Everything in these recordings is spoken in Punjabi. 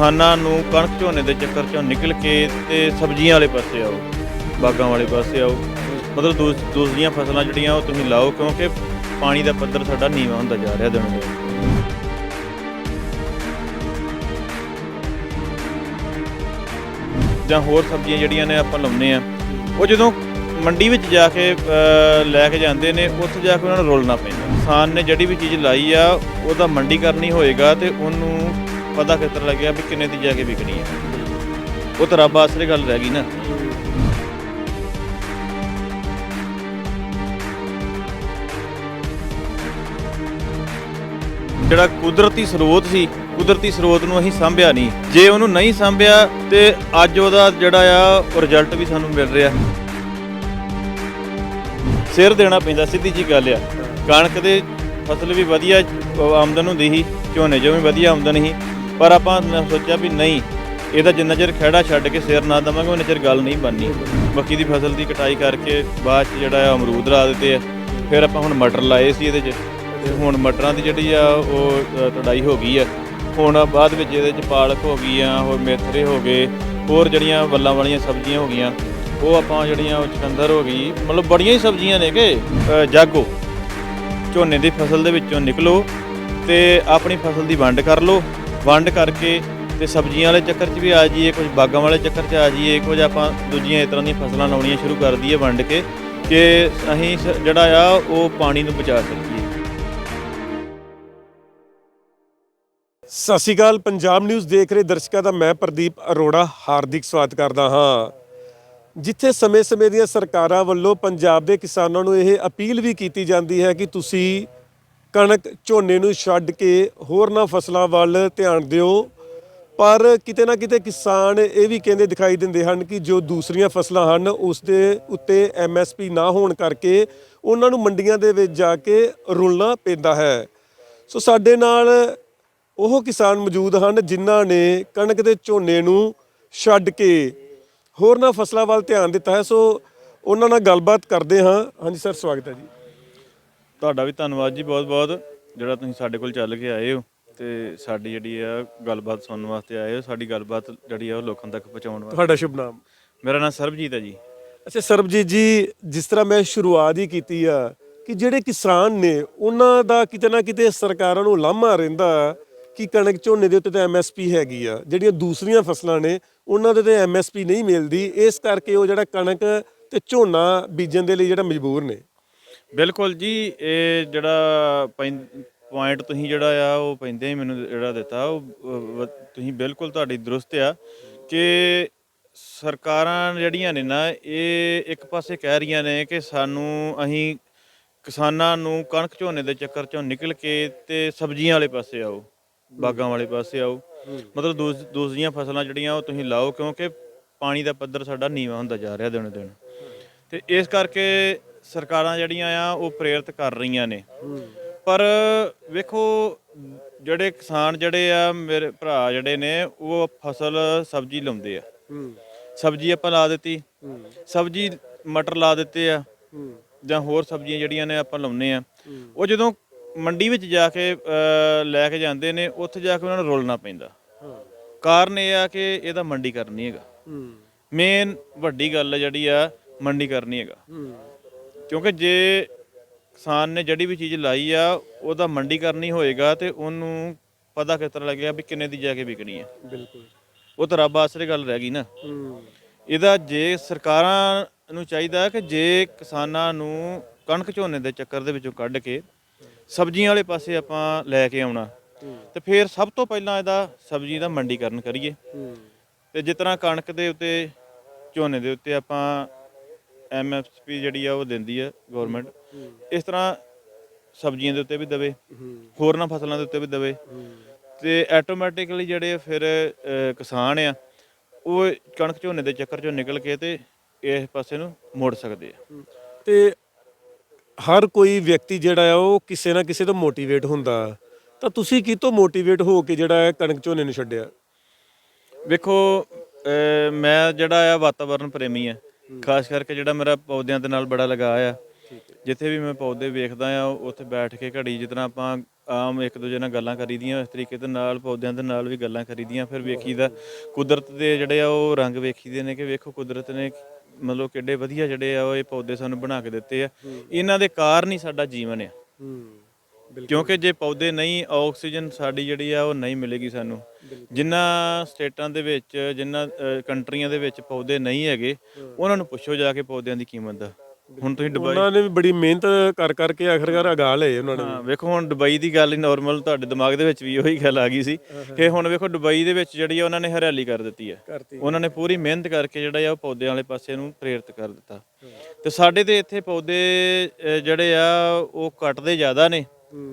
ਕਿਸਾਨਾਂ ਨੂੰ ਕਣਕ ਝੋਨੇ ਦੇ ਚੱਕਰ ਚੋਂ ਨਿਕਲ ਕੇ ਤੇ ਸਬਜ਼ੀਆਂ ਵਾਲੇ ਪਾਸੇ ਆਓ ਬਾਗਾਂ ਵਾਲੇ ਪਾਸੇ ਆਓ। ਮਤਲਬ ਦੂਸ- ਦੂਸਰੀਆਂ ਫਸਲਾਂ ਜਿਹੜੀਆਂ ਉਹ ਤੁਸੀਂ ਲਾਓ ਕਿਉਂਕਿ ਪਾਣੀ ਦਾ ਪੱਧਰ ਸਾਡਾ ਨੀਵਾਂ ਹੁੰਦਾ ਜਾ ਰਿਹਾ ਦਿਨੋਂ ਦਿਨ। ਜਾਂ ਹੋਰ ਸਬਜ਼ੀਆਂ ਜਿਹੜੀਆਂ ਨੇ ਆਪਾਂ ਲਾਉਂਦੇ ਆ ਉਹ ਜਦੋਂ ਮੰਡੀ ਵਿੱਚ ਜਾ ਕੇ ਅ, ਲੈ ਕੇ ਜਾਂਦੇ ਨੇ ਉੱਥੇ ਜਾ ਕੇ ਉਹਨਾਂ ਨੂੰ ਰੋਲਣਾ ਪੈਂਦਾ। ਕਿਸਾਨ ਨੇ ਜਿਹੜੀ ਵੀ ਚੀਜ਼ ਲਾਈ ਆ ਉਹਦਾ ਮੰਡੀਕਰਨ ਹੀ ਹੋਏਗਾ ਤੇ ਉਹਨੂੰ ਪਤਾ ਕਿਤਰ ਲੱਗਿਆ ਵੀ ਕਿੰਨੇ ਦੀ ਜਾ ਕੇ ਵਿਕਣੀ ਹੈ। ਉਹ ਤਾਂ ਰੱਬ ਆਸਰੇ ਗੱਲ ਰਹਿ ਗਈ ਨਾ। ਜਿਹੜਾ ਕੁਦਰਤੀ ਸਰੋਤ ਸੀ, ਕੁਦਰਤੀ ਸਰੋਤ ਨੂੰ ਅਸੀਂ ਸਾਂਭਿਆ ਨਹੀਂ। ਜੇ ਉਹਨੂੰ ਨਹੀਂ ਸਾਂਭਿਆ ਤੇ ਅੱਜ ਉਹਦਾ ਜਿਹੜਾ ਆ ਰਿਜ਼ਲਟ ਵੀ ਸਾਨੂੰ ਮਿਲ ਰਿਹਾ। ਸਿਰ ਦੇਣਾ ਪੈਂਦਾ, ਸਿੱਧੀ ਜੀ ਗੱਲ ਆ। ਕਣਕ ਦੇ ਫਸਲ ਵੀ ਵਧੀਆ, ਆਮਦਨ ਹੁੰਦੀ ਸੀ, ਝੋਨੇ 'ਚੋਂ ਵੀ ਵਧੀਆ ਆਮਦਨ ਸੀ। ਪਰ ਆਪਾਂ ਨ- ਸੋਚਿਆ ਵੀ ਨਹੀਂ ਇਹਦਾ ਜਿੰਨਾ ਚਿਰ ਖਹਿੜਾ ਛੱਡ ਕੇ ਸਿਰ ਨਾ ਦਵਾਂਗੇ ਉਹਨਾਂ ਚਿਰ ਗੱਲ ਨਹੀਂ ਬਣਨੀ। ਮੱਕੀ ਦੀ ਫਸਲ ਦੀ ਕਟਾਈ ਕਰਕੇ ਬਾਅਦ 'ਚ ਜਿਹੜਾ ਆ ਅਮਰੂਦ ਲਾ ਦਿੱਤੇ ਆ ਫਿਰ ਆਪਾਂ ਹੁਣ ਮਟਰ ਲਾਏ ਸੀ ਇਹਦੇ 'ਚ। ਤੇ ਹੁਣ ਮਟਰਾਂ ਦੀ ਜਿਹੜੀ ਆ ਉਹ ਅ, ਤੜਾਈ ਹੋ ਗਈ ਆ। ਹੁਣ ਬਾਅਦ ਵਿੱਚ ਇਹਦੇ 'ਚ ਪਾਲਕ ਹੋ ਗਈ ਆ ਹੋਰ ਮੇਥਰੇ ਹੋ ਗਏ ਹੋਰ ਜਿਹੜੀਆਂ ਵੱਲਾਂ ਵਾਲੀਆਂ ਸਬਜ਼ੀਆਂ ਹੋ ਗਈਆਂ ਉਹ ਆਪਾਂ ਜਿਹੜੀਆਂ ਉਹ ਚਕੰਦਰ ਹੋ ਗਈ ਮਤਲਬ ਬੜੀਆਂ ਹੀ ਸਬਜ਼ੀਆਂ ਨੇ ਕਿ ਜਾਗੋ। ਝੋਨੇ ਦੀ ਫਸਲ ਦੇ ਵਿੱਚੋਂ ਨਿਕਲੋ ਤੇ ਆਪਣੀ ਫਸਲ ਦੀ ਵੰਡ ਕਰ ਲਓ। ਵੰਡ ਕਰਕੇ ਤੇ ਸਬਜ਼ੀਆਂ ਵਾਲੇ ਚੱਕਰ 'ਚ ਵੀ ਆ ਜਾਈਏ, ਕੁਝ ਬਾਗਾਂ ਵਾਲੇ ਚੱਕਰ 'ਚ ਆ ਜਾਈਏ, ਕੁਝ ਆਪਾਂ ਦੂਜੀਆਂ ਇਸ ਤਰ੍ਹਾਂ ਦੀਆਂ ਫਸਲਾਂ ਲਾਉਣੀਆਂ ਸ਼ੁਰੂ ਕਰ ਦਈਏ ਵੰਡ ਕੇ ਕਿ ਅਸੀਂ ਸ- ਜਿਹੜਾ ਆ ਉਹ ਪਾਣੀ ਨੂੰ ਬਚਾ ਸਕੀਏ। ਸਤਿ ਸ਼੍ਰੀ ਅਕਾਲ, ਪੰਜਾਬ ਨਿਊਜ਼ ਦੇਖ ਰਹੇ ਦਰਸ਼ਕਾਂ ਦਾ ਮੈਂ ਪ੍ਰਦੀਪ ਅਰੋੜਾ, ਹਾਰਦਿਕ ਸਵਾਗਤ ਕਰਦਾ ਹਾਂ। ਜਿੱਥੇ ਸਮੇਂ-ਸਮੇਂ ਦੀਆਂ ਸਰਕਾਰਾਂ ਵੱਲੋਂ ਪੰਜਾਬ ਦੇ ਕਿਸਾਨਾਂ ਨੂੰ ਇਹ ਅਪੀਲ ਵੀ ਕੀਤੀ ਜਾਂਦੀ ਹੈ ਕਿ ਤੁਸੀਂ ਕਣਕ ਝੋਨੇ ਨੂੰ ਛੱਡ ਕੇ ਹੋਰਨਾਂ ਫਸਲਾਂ ਵੱਲ ਧਿਆਨ ਦਿਓ। ਪਰ ਕਿਤੇ ਨਾ ਕਿਤੇ ਕਿਸਾਨ ਇਹ ਵੀ ਕਹਿੰਦੇ ਦਿਖਾਈ ਦਿੰਦੇ ਹਨ ਕਿ ਜੋ ਦੂਸਰੀਆਂ ਫਸਲਾਂ ਹਨ, ਉਸ ਦੇ ਉੱਤੇ ਐਮਐਸਪੀ ਨਾ ਹੋਣ ਕਰਕੇ ਉਹਨਾਂ ਨੂੰ ਮੰਡੀਆਂ ਦੇ ਵਿੱਚ ਜਾ ਕੇ ਰੁਲਣਾ ਪੈਂਦਾ ਹੈ। ਸੋ ਸਾਡੇ ਨਾਲ ਉਹ ਕਿਸਾਨ ਮੌਜੂਦ ਹਨ ਜਿਨ੍ਹਾਂ ਨੇ ਕਣਕ ਦੇ ਝੋਨੇ ਨੂੰ ਛੱਡ ਕੇ ਹੋਰਨਾਂ ਫਸਲਾਂ ਵੱਲ ਧਿਆਨ ਦਿੱਤਾ ਹੈ। ਸੋ ਉਹਨਾਂ ਨਾਲ ਗੱਲਬਾਤ ਕਰਦੇ ਹਾਂ। ਹਾਂਜੀ ਸਰ, ਸਵਾਗਤ ਹੈ ਜੀ। ਤੁਹਾਡਾ ਵੀ ਧੰਨਵਾਦ ਜੀ ਬਹੁਤ ਬਹੁਤ ਜਿਹੜਾ ਤੁਸੀਂ ਸਾਡੇ ਕੋਲ ਚੱਲ ਕੇ ਆਏ ਹੋ ਤੇ ਸਾਡੀ ਜਿਹੜੀ ਆ ਗੱਲਬਾਤ ਸੁਣਨ ਵਾਸਤੇ ਆਏ ਹੋ ਸਾਡੀ ਗੱਲਬਾਤ ਜਿਹੜੀ ਆ ਉਹ ਲੋਕਾਂ ਤੱਕ ਪਹੁੰਚਾਉਣ ਵਾਸਤੇ। ਤੁਹਾਡਾ ਸ਼ੁਭ ਨਾਮ? ਮੇਰਾ ਨਾਮ ਸਰਬਜੀਤ ਹੈ ਜੀ। ਅੱਛਾ ਸਰਬਜੀਤ ਜੀ ਜਿਸ ਤਰ੍ਹਾਂ ਮੈਂ ਸ਼ੁਰੂਆਤ ਹੀ ਕੀਤੀ ਆ ਕਿ ਜਿਹੜੇ ਕਿਸਾਨ ਨੇ ਉਹਨਾਂ ਦਾ ਕਿਤੇ ਨਾ ਕਿਤੇ ਸਰਕਾਰਾਂ ਨੂੰ ਲਾਮਾ ਰਹਿੰਦਾ ਕਿ ਕਣਕ ਝੋਨੇ ਦੇ ਉੱਤੇ ਤਾਂ ਐਮਐਸਪੀ ਹੈਗੀ ਆ। ਜਿਹੜੀਆਂ ਦੂਸਰੀਆਂ ਫਸਲਾਂ ਨੇ ਉਹਨਾਂ ਦੇ ਤੇ ਐਮਐਸਪੀ ਨਹੀਂ ਮਿਲਦੀ। ਇਸ ਕਰਕੇ ਉਹ ਜਿਹੜਾ ਕਣਕ ਤੇ ਝੋਨਾ ਬੀਜਣ ਦੇ ਲਈ ਜਿਹੜਾ ਮਜਬੂਰ ਨੇ। ਬਿਲਕੁਲ ਜੀ, ਇਹ ਜਿਹੜਾ ਪੁਆਇੰਟ ਤੁਸੀਂ ਜਿਹੜਾ ਆ, ਉਹ ਪੈਂਦੇ ਹੀ ਮੈਨੂੰ ਜਿਹੜਾ ਦਿੱਤਾ, ਉਹ ਵ- ਤੁਸੀਂ ਬਿਲਕੁਲ ਤੁਹਾਡੀ ਦਰੁਸਤ ਆ ਕਿ ਸਰਕਾਰਾਂ ਜਿਹੜੀਆਂ ਨੇ ਨਾ, ਇਹ ਇੱਕ ਪਾਸੇ ਕਹਿ ਰਹੀਆਂ ਨੇ ਕਿ ਸਾਨੂੰ ਅਸੀਂ ਕਿਸਾਨਾਂ ਨੂੰ ਕਣਕ ਝੋਨੇ ਦੇ ਚੱਕਰ ਚੋਂ ਨਿਕਲ ਕੇ ਤੇ ਸਬਜ਼ੀਆਂ ਵਾਲੇ ਪਾਸੇ ਆਓ, ਬਾਗਾਂ ਵਾਲੇ ਪਾਸੇ ਆਓ। ਮਤਲਬ ਦੂਸ- ਦੂਸਰੀਆਂ ਫਸਲਾਂ ਜਿਹੜੀਆਂ, ਉਹ ਤੁਸੀਂ ਲਾਓ ਕਿਉਂਕਿ ਪਾਣੀ ਦਾ ਪੱਧਰ ਸਾਡਾ ਨੀਵਾਂ ਹੁੰਦਾ ਜਾ ਰਿਹਾ ਦਿਨੋਂ ਦਿਨ। ਤੇ ਇਸ ਕਰਕੇ ਸਰਕਾਰਾਂ ਜਿਹੜੀਆਂ ਆ ਉਹ ਪ੍ਰੇਰਿਤ ਕਰ ਰਹੀਆਂ ਨੇ। ਪਰ ਵੇਖੋ ਜਿਹੜੇ ਕਿਸਾਨ ਜਿਹੜੇ ਆ ਮੇਰੇ ਭਰਾ ਜਿਹੜੇ ਨੇ ਉਹ ਫਸਲ ਸਬਜ਼ੀ ਲਾਉਂਦੇ ਆ। ਸਬਜ਼ੀ ਆਪਾਂ ਲਾ ਦਿੱਤੀ। ਸਬਜ਼ੀ ਮਟਰ ਲਾ ਦਿੱਤੇ ਆ। ਜਾਂ ਹੋਰ ਸਬਜ਼ੀਆਂ ਜਿਹੜੀਆਂ ਨੇ ਆਪਾਂ ਲਾਉਂਦੇ ਆ। ਉਹ ਜਦੋਂ ਮੰਡੀ ਵਿੱਚ ਜਾ ਕੇ ਲੈ ਕੇ ਜਾਂਦੇ ਨੇ ਉੱਥੇ ਜਾ ਕੇ ਉਹਨਾਂ ਨੂੰ ਰੋਲਣਾ ਪੈਂਦਾ। ਕਾਰਨ ਇਹ ਆ ਕਿ ਇਹਦਾ ਮੰਡੀ ਕਰਨੀ ਹੈਗਾ। ਮੇਨ ਵੱਡੀ ਗੱਲ ਜਿਹੜੀ ਆ ਮੰਡੀ ਕਰਨੀ ਹੈਗਾ। ਕਿਉਂਕਿ ਜੇ ਕਿਸਾਨ ਨੇ ਜਿਹੜੀ ਵੀ ਚੀਜ਼ ਲਾਈ ਆ ਉਹਦਾ ਮੰਡੀ ਕਰਨੀ ਹੋਏਗਾ ਤੇ ਉਹਨੂੰ ਪਤਾ ਕਿਸ ਤਰ੍ਹਾਂ ਲੱਗਿਆ ਵੀ ਕਿੰਨੇ ਦੀ ਜਾ ਕੇ ਵਿਕਣੀ ਹੈ ਬਿਲਕੁਲ। ਉਹ ਤਾਂ ਰੱਬ ਆਸਰੇ ਗੱਲ ਰਹਿ ਗਈ ਨਾ। ਇਹਦਾ ਜੇ ਸਰਕਾਰਾਂ ਨੂੰ ਚਾਹੀਦਾ ਕਿ ਜੇ ਕਿਸਾਨਾਂ ਨੂੰ ਕਣਕ ਝੋਨੇ ਦੇ ਚੱਕਰ ਦੇ ਵਿੱਚੋਂ ਕੱਢ ਕੇ ਸਬਜ਼ੀਆਂ ਵਾਲੇ ਪਾਸੇ ਆਪਾਂ ਲੈ ਕੇ ਆਉਣਾ ਤੇ ਫਿਰ ਸਭ ਤੋਂ ਪਹਿਲਾਂ ਇਹਦਾ ਸਬਜ਼ੀ ਦਾ ਮੰਡੀਕਰਨ ਕਰੀਏ। ਤੇ ਜਿਸ ਤਰ੍ਹਾਂ ਕਣਕ ਦੇ ਉੱਤੇ ਝੋਨੇ ਦੇ ਉੱਤੇ ਆਪਾਂ ਐਮਐਸਪੀ ਜਿਹੜੀ ਆ ਉਹ ਦਿੰਦੀ ਆ ਗਵਰਨਮੈਂਟ ਇਸ ਤਰ੍ਹਾਂ ਸਬਜ਼ੀਆਂ ਦੇ ਉੱਤੇ ਵੀ ਦਵੇ ਹੋਰਨਾਂ ਫਸਲਾਂ ਦੇ ਉੱਤੇ ਵੀ ਦਵੇ। ਤੇ ਆਟੋਮੈਟਿਕਲੀ ਜਿਹੜੇ ਫਿਰ ਕਿਸਾਨ ਆ ਉਹ ਕਣਕ ਝੋਨੇ ਦੇ ਚੱਕਰ ਚੋਂ ਨਿਕਲ ਕੇ ਤੇ ਇਸ ਪਾਸੇ ਨੂੰ ਮੋੜ ਸਕਦੇ ਆ। ਤੇ ਹਰ ਕੋਈ ਵਿਅਕਤੀ ਜਿਹੜਾ ਆ ਉਹ ਕਿਸੇ ਨਾ ਕਿਸੇ ਤੋਂ ਮੋਟੀਵੇਟ ਹੁੰਦਾ। ਤਾਂ ਤੁਸੀਂ ਕਿਤੋਂ ਮੋਟੀਵੇਟ ਹੋ ਕੇ ਜਿਹੜਾ ਹੈ ਕਣਕ ਝੋਨੇ ਨੂੰ ਛੱਡਿਆ? ਵੇਖੋ ਮੈਂ ਜਿਹੜਾ ਆ ਵਾਤਾਵਰਣ ਪ੍ਰੇਮੀ ਆ ਖਾਸ ਕਰਕੇ ਜਿਹੜਾ ਮੇਰਾ ਪੌਦਿਆਂ ਦੇ ਨਾਲ ਬੜਾ ਲਗਾਅ ਆ। ਜਿੱਥੇ ਵੀ ਮੈਂ ਪੌਦੇ ਵੇਖਦਾ ਆ ਉੱਥੇ ਬੈਠ ਕੇ ਘੜੀ ਜਿਸ ਤਰ੍ਹਾਂ ਆਪਾਂ ਆਮ ਇੱਕ ਦੂਜੇ ਨਾਲ ਗੱਲਾਂ ਕਰੀਦੀਆਂ ਇਸ ਤਰੀਕੇ ਦੇ ਨਾਲ ਪੌਦਿਆਂ ਦੇ ਨਾਲ ਵੀ ਗੱਲਾਂ ਕਰੀਦੀਆਂ ਫਿਰ ਵੇਖੀਦਾ। ਕੁਦਰਤ ਦੇ ਜਿਹੜੇ ਆ ਉਹ ਰੰਗ ਵੇਖੀਦੇ ਨੇ ਕਿ ਵੇਖੋ ਕੁਦਰਤ ਨੇ ਮਤਲਬ ਕਿੱਡੇ ਵਧੀਆ ਜਿਹੜੇ ਆ ਉਹ ਇਹ ਪੌਦੇ ਸਾਨੂੰ ਬਣਾ ਕੇ ਦਿੱਤੇ ਆ। ਇਹਨਾਂ ਦੇ ਕਾਰਨ ਹੀ ਸਾਡਾ ਜੀਵਨ ਆ। ਕਿਉਂਕਿ ਜੇ ਪੌਦੇ ਨਹੀਂ ਆਕਸੀਜਨ ਸਾਡੀ ਜਿਹੜੀ ਆ ਉਹ ਨਹੀਂ ਮਿਲੇਗੀ ਸਾਨੂੰ। ਜਿਨ੍ਹਾਂ ਸਟੇਟਾਂ ਦੇ ਵਿੱਚ ਜਿਨ੍ਹਾਂ ਅ, ਕੰਟਰੀਆਂ ਦੇ ਵਿੱਚ ਪੌਦੇ ਨਹੀਂ ਹੈਗੇ ਉਹਨਾਂ ਨੂੰ ਪੁੱਛੋ ਜਾ ਕੇ ਪੌਦਿਆਂ ਦੀ ਕੀਮਤ ਦਾ। ਹੁਣ ਤੁਸੀਂ ਦੁਬਈ ਉਹਨਾਂ ਨੇ ਵੀ ਬੜੀ ਮਿਹਨਤ ਕਰ ਕਰਕੇ ਆਖਰਕਾਰ ਅਗਾ ਲਏ ਉਹਨਾਂ ਨੇ ਹਾਂ ਵੇਖੋ ਹੁਣ ਦੁਬਈ ਦੀ ਗੱਲ ਹੀ ਨਾਰਮਲ ਤੁਹਾਡੇ ਦਿਮਾਗ ਦੇ ਵਿੱਚ ਵੀ ਉਹੀ ਗੱਲ ਆ ਗਈ ਸੀ ਕਿ ਹੁਣ ਵੇਖੋ ਦੁਬਈ ਦੇ ਵਿੱਚ ਜਿਹੜੀ ਆ ਉਹਨਾਂ ਨੇ ਹਰਿਆਲੀ ਕਰ ਦਿੱਤੀ ਹੈ ਕਰਤੀ। ਉਹਨਾਂ ਨੇ ਪੂਰੀ ਮਿਹਨਤ ਕਰਕੇ ਜਿਹੜਾ ਆ ਉਹ ਪੌਦਿਆਂ ਵਾਲੇ ਪਾਸੇ ਨੂੰ ਪ੍ਰੇਰਿਤ ਕਰ ਦਿੱਤਾ। ਤੇ ਸਾਡੇ ਤੇ ਇੱਥੇ ਪੌਦੇ ਅ, ਜਿਹੜੇ ਆ ਉਹ ਕੱਟਦੇ ਜ਼ਿਆਦਾ ਨੇ।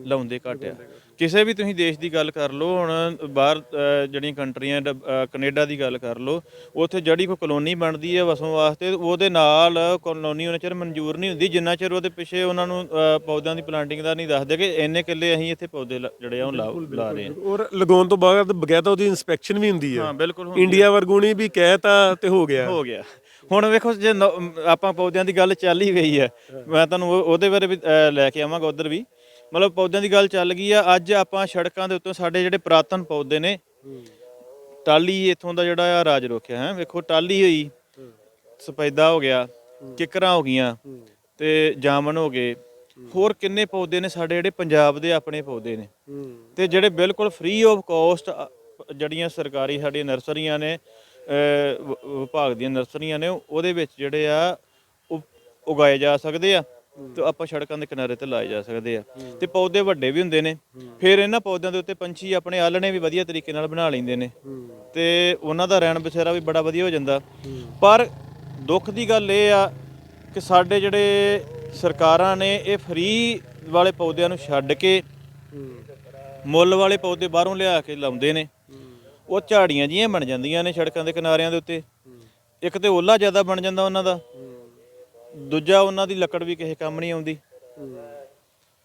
ਲਾਉਂਦੇ ਘੱਟ ਆ। ਕਿਸੇ ਵੀ ਤੁਸੀਂ ਦੇਸ਼ ਦੀ ਗੱਲ ਕਰ ਲਓ ਹੁਣ ਬਾਹਰ ਜਿਹੜੀਆਂ ਕੰਟਰੀਆਂ ਕੈਨੇਡਾ ਦੀ ਗੱਲ ਕਰ ਲਓ ਉੱਥੇ ਜਿਹੜੀ ਕੋਈ ਕਲੋਨੀ ਬਣਦੀ ਹੈ ਵਸੋਂ ਵਾਸਤੇ ਉਹਦੇ ਨਾਲ ਕਲੋਨੀ ਉਹਨਾਂ ਚਿਰ ਮਨਜ਼ੂਰ ਨਹੀਂ ਹੁੰਦੀ। ਜਿੰਨਾ ਚਿਰ ਉਹਦੇ ਪਿੱਛੇ ਉਹਨਾਂ ਨੂੰ ਪੌਦਿਆਂ ਦੀ ਪਲਾਂਟਿੰਗ ਦਾ ਨਹੀਂ ਦੱਸਦੇ ਕਿ ਇੰਨੇ ਕਿੱਲੇ ਅਸੀਂ ਇੱਥੇ ਪੌਦੇ ਜਿਹੜੇ ਆ ਉਹ ਲਾ ਲਾ ਰਹੇ ਹਾਂ ਔਰ ਲਗਾਉਣ ਤੋਂ ਬਾਅਦ ਬਗੈਰ ਉਹਦੀ ਇਨਸਪੈਕਸ਼ਨ ਵੀ ਹੁੰਦੀ ਹੈ ਹਾਂ ਬਿਲਕੁਲ ਇੰਡੀਆ ਵਰਗੂਣੀ ਵੀ ਕਹਿਤਾ ਤੇ ਹੋ ਗਿਆ। ਹੋ ਗਿਆ। ਹੁਣ ਵੇਖੋ ਜੇ ਆਪਾਂ ਪੌਦਿਆਂ ਦੀ ਗੱਲ ਚੱਲ ਹੀ ਗਈ ਹੈ ਮੈਂ ਤੁਹਾਨੂੰ ਉਹ- ਉਹਦੇ ਬਾਰੇ ਵੀ ਲੈ ਕੇ ਆਵਾਂਗਾ ਉਧਰ ਵੀ। ਮਤਲਬ ਪੌਦਿਆਂ ਦੀ ਗੱਲ ਚੱਲ ਗਈ ਆ ਅੱਜ ਆਪਾਂ ਸੜਕਾਂ ਦੇ ਉੱਤੇ ਸਾਡੇ ਜਿਹੜੇ ਪੁਰਾਤਨ ਪੌਦੇ ਨੇ ਟਾਲੀ ਇਥੋਂ ਦਾ ਜਿਹੜਾ ਆ ਰਾਜ ਰੋਕਿਆ ਹੈ ਵੇਖੋ ਟਾਲੀ ਹੋਈ ਸਫੈਦਾ ਹੋ ਗਿਆ ਕਿਕਰਾਂ ਹੋ ਗਈਆਂ ਤੇ ਜਾਮਨ ਹੋ ਗਏ। ਹੋਰ ਕਿੰਨੇ ਪੌਦੇ ਨੇ ਸਾਡੇ ਜਿਹੜੇ ਪੰਜਾਬ ਦੇ ਆਪਣੇ ਪੌਦੇ ਨੇ? ਤੇ ਜਿਹੜੇ ਬਿਲਕੁਲ ਫ੍ਰੀ ਆਫ ਕਾਸਟ ਜਿਹੜੀਆਂ ਸਰਕਾਰੀ ਸਾਡੀਆਂ ਨਰਸਰੀਆਂ ਨੇ ਵਿਭਾਗ ਦੀਆਂ ਨਰਸਰੀਆਂ ਨੇ ਉਹਦੇ ਵਿੱਚ ਜਿਹੜੇ ਆ ਉਗਾਏ ਜਾ ਸਕਦੇ ਆ। ਤੇ ਆਪਾਂ ਸੜਕਾਂ ਦੇ ਕਿਨਾਰੇ ਤੇ ਲਾਏ ਜਾ ਸਕਦੇ ਆ। ਤੇ ਪੌਦੇ ਵੱਡੇ ਵੀ ਹੁੰਦੇ ਨੇ। ਫਿਰ ਇਹਨਾਂ ਪੌਦਿਆਂ ਦੇ ਉੱਤੇ ਪੰਛੀ ਆਪਣੇ ਆਲਣੇ ਵੀ ਵਧੀਆ ਤਰੀਕੇ ਨਾਲ ਬਣਾ ਲੈਂਦੇ ਨੇ। ਤੇ ਉਹਨਾਂ ਦਾ ਰਹਿਣ ਬਸੇਰਾ ਵੀ ਬੜਾ ਵਧੀਆ ਹੋ ਜਾਂਦਾ। ਪਰ ਦੁੱਖ ਦੀ ਗੱਲ ਇਹ ਆ ਕਿ ਸਾਡੇ ਜਿਹੜੇ ਸਰਕਾਰਾਂ ਨੇ ਇਹ ਫ੍ਰੀ ਵਾਲੇ ਪੌਦਿਆਂ ਨੂੰ ਛੱਡ ਕੇ ਮੁੱਲ ਵਾਲੇ ਪੌਦੇ ਬਾਹਰੋਂ ਲਿਆ ਕੇ ਲਾਉਂਦੇ ਨੇ। ਉਹ ਝਾੜੀਆਂ ਜੀਆਂ ਬਣ ਜਾਂਦੀਆਂ ਨੇ ਸੜਕਾਂ ਦੇ ਕਿਨਾਰਿਆਂ ਦੇ ਉੱਤੇ। ਇੱਕ ਤੇ ਓਲਾ ਜ਼ਿਆਦਾ ਬਣ ਜਾਂਦਾ ਉਹਨਾਂ ਦਾ। ਦੂਜਾ ਉਹਨਾਂ ਦੀ ਲੱਕੜ ਵੀ ਕਿਸੇ ਕੰਮ ਨਹੀਂ ਆਉਂਦੀ।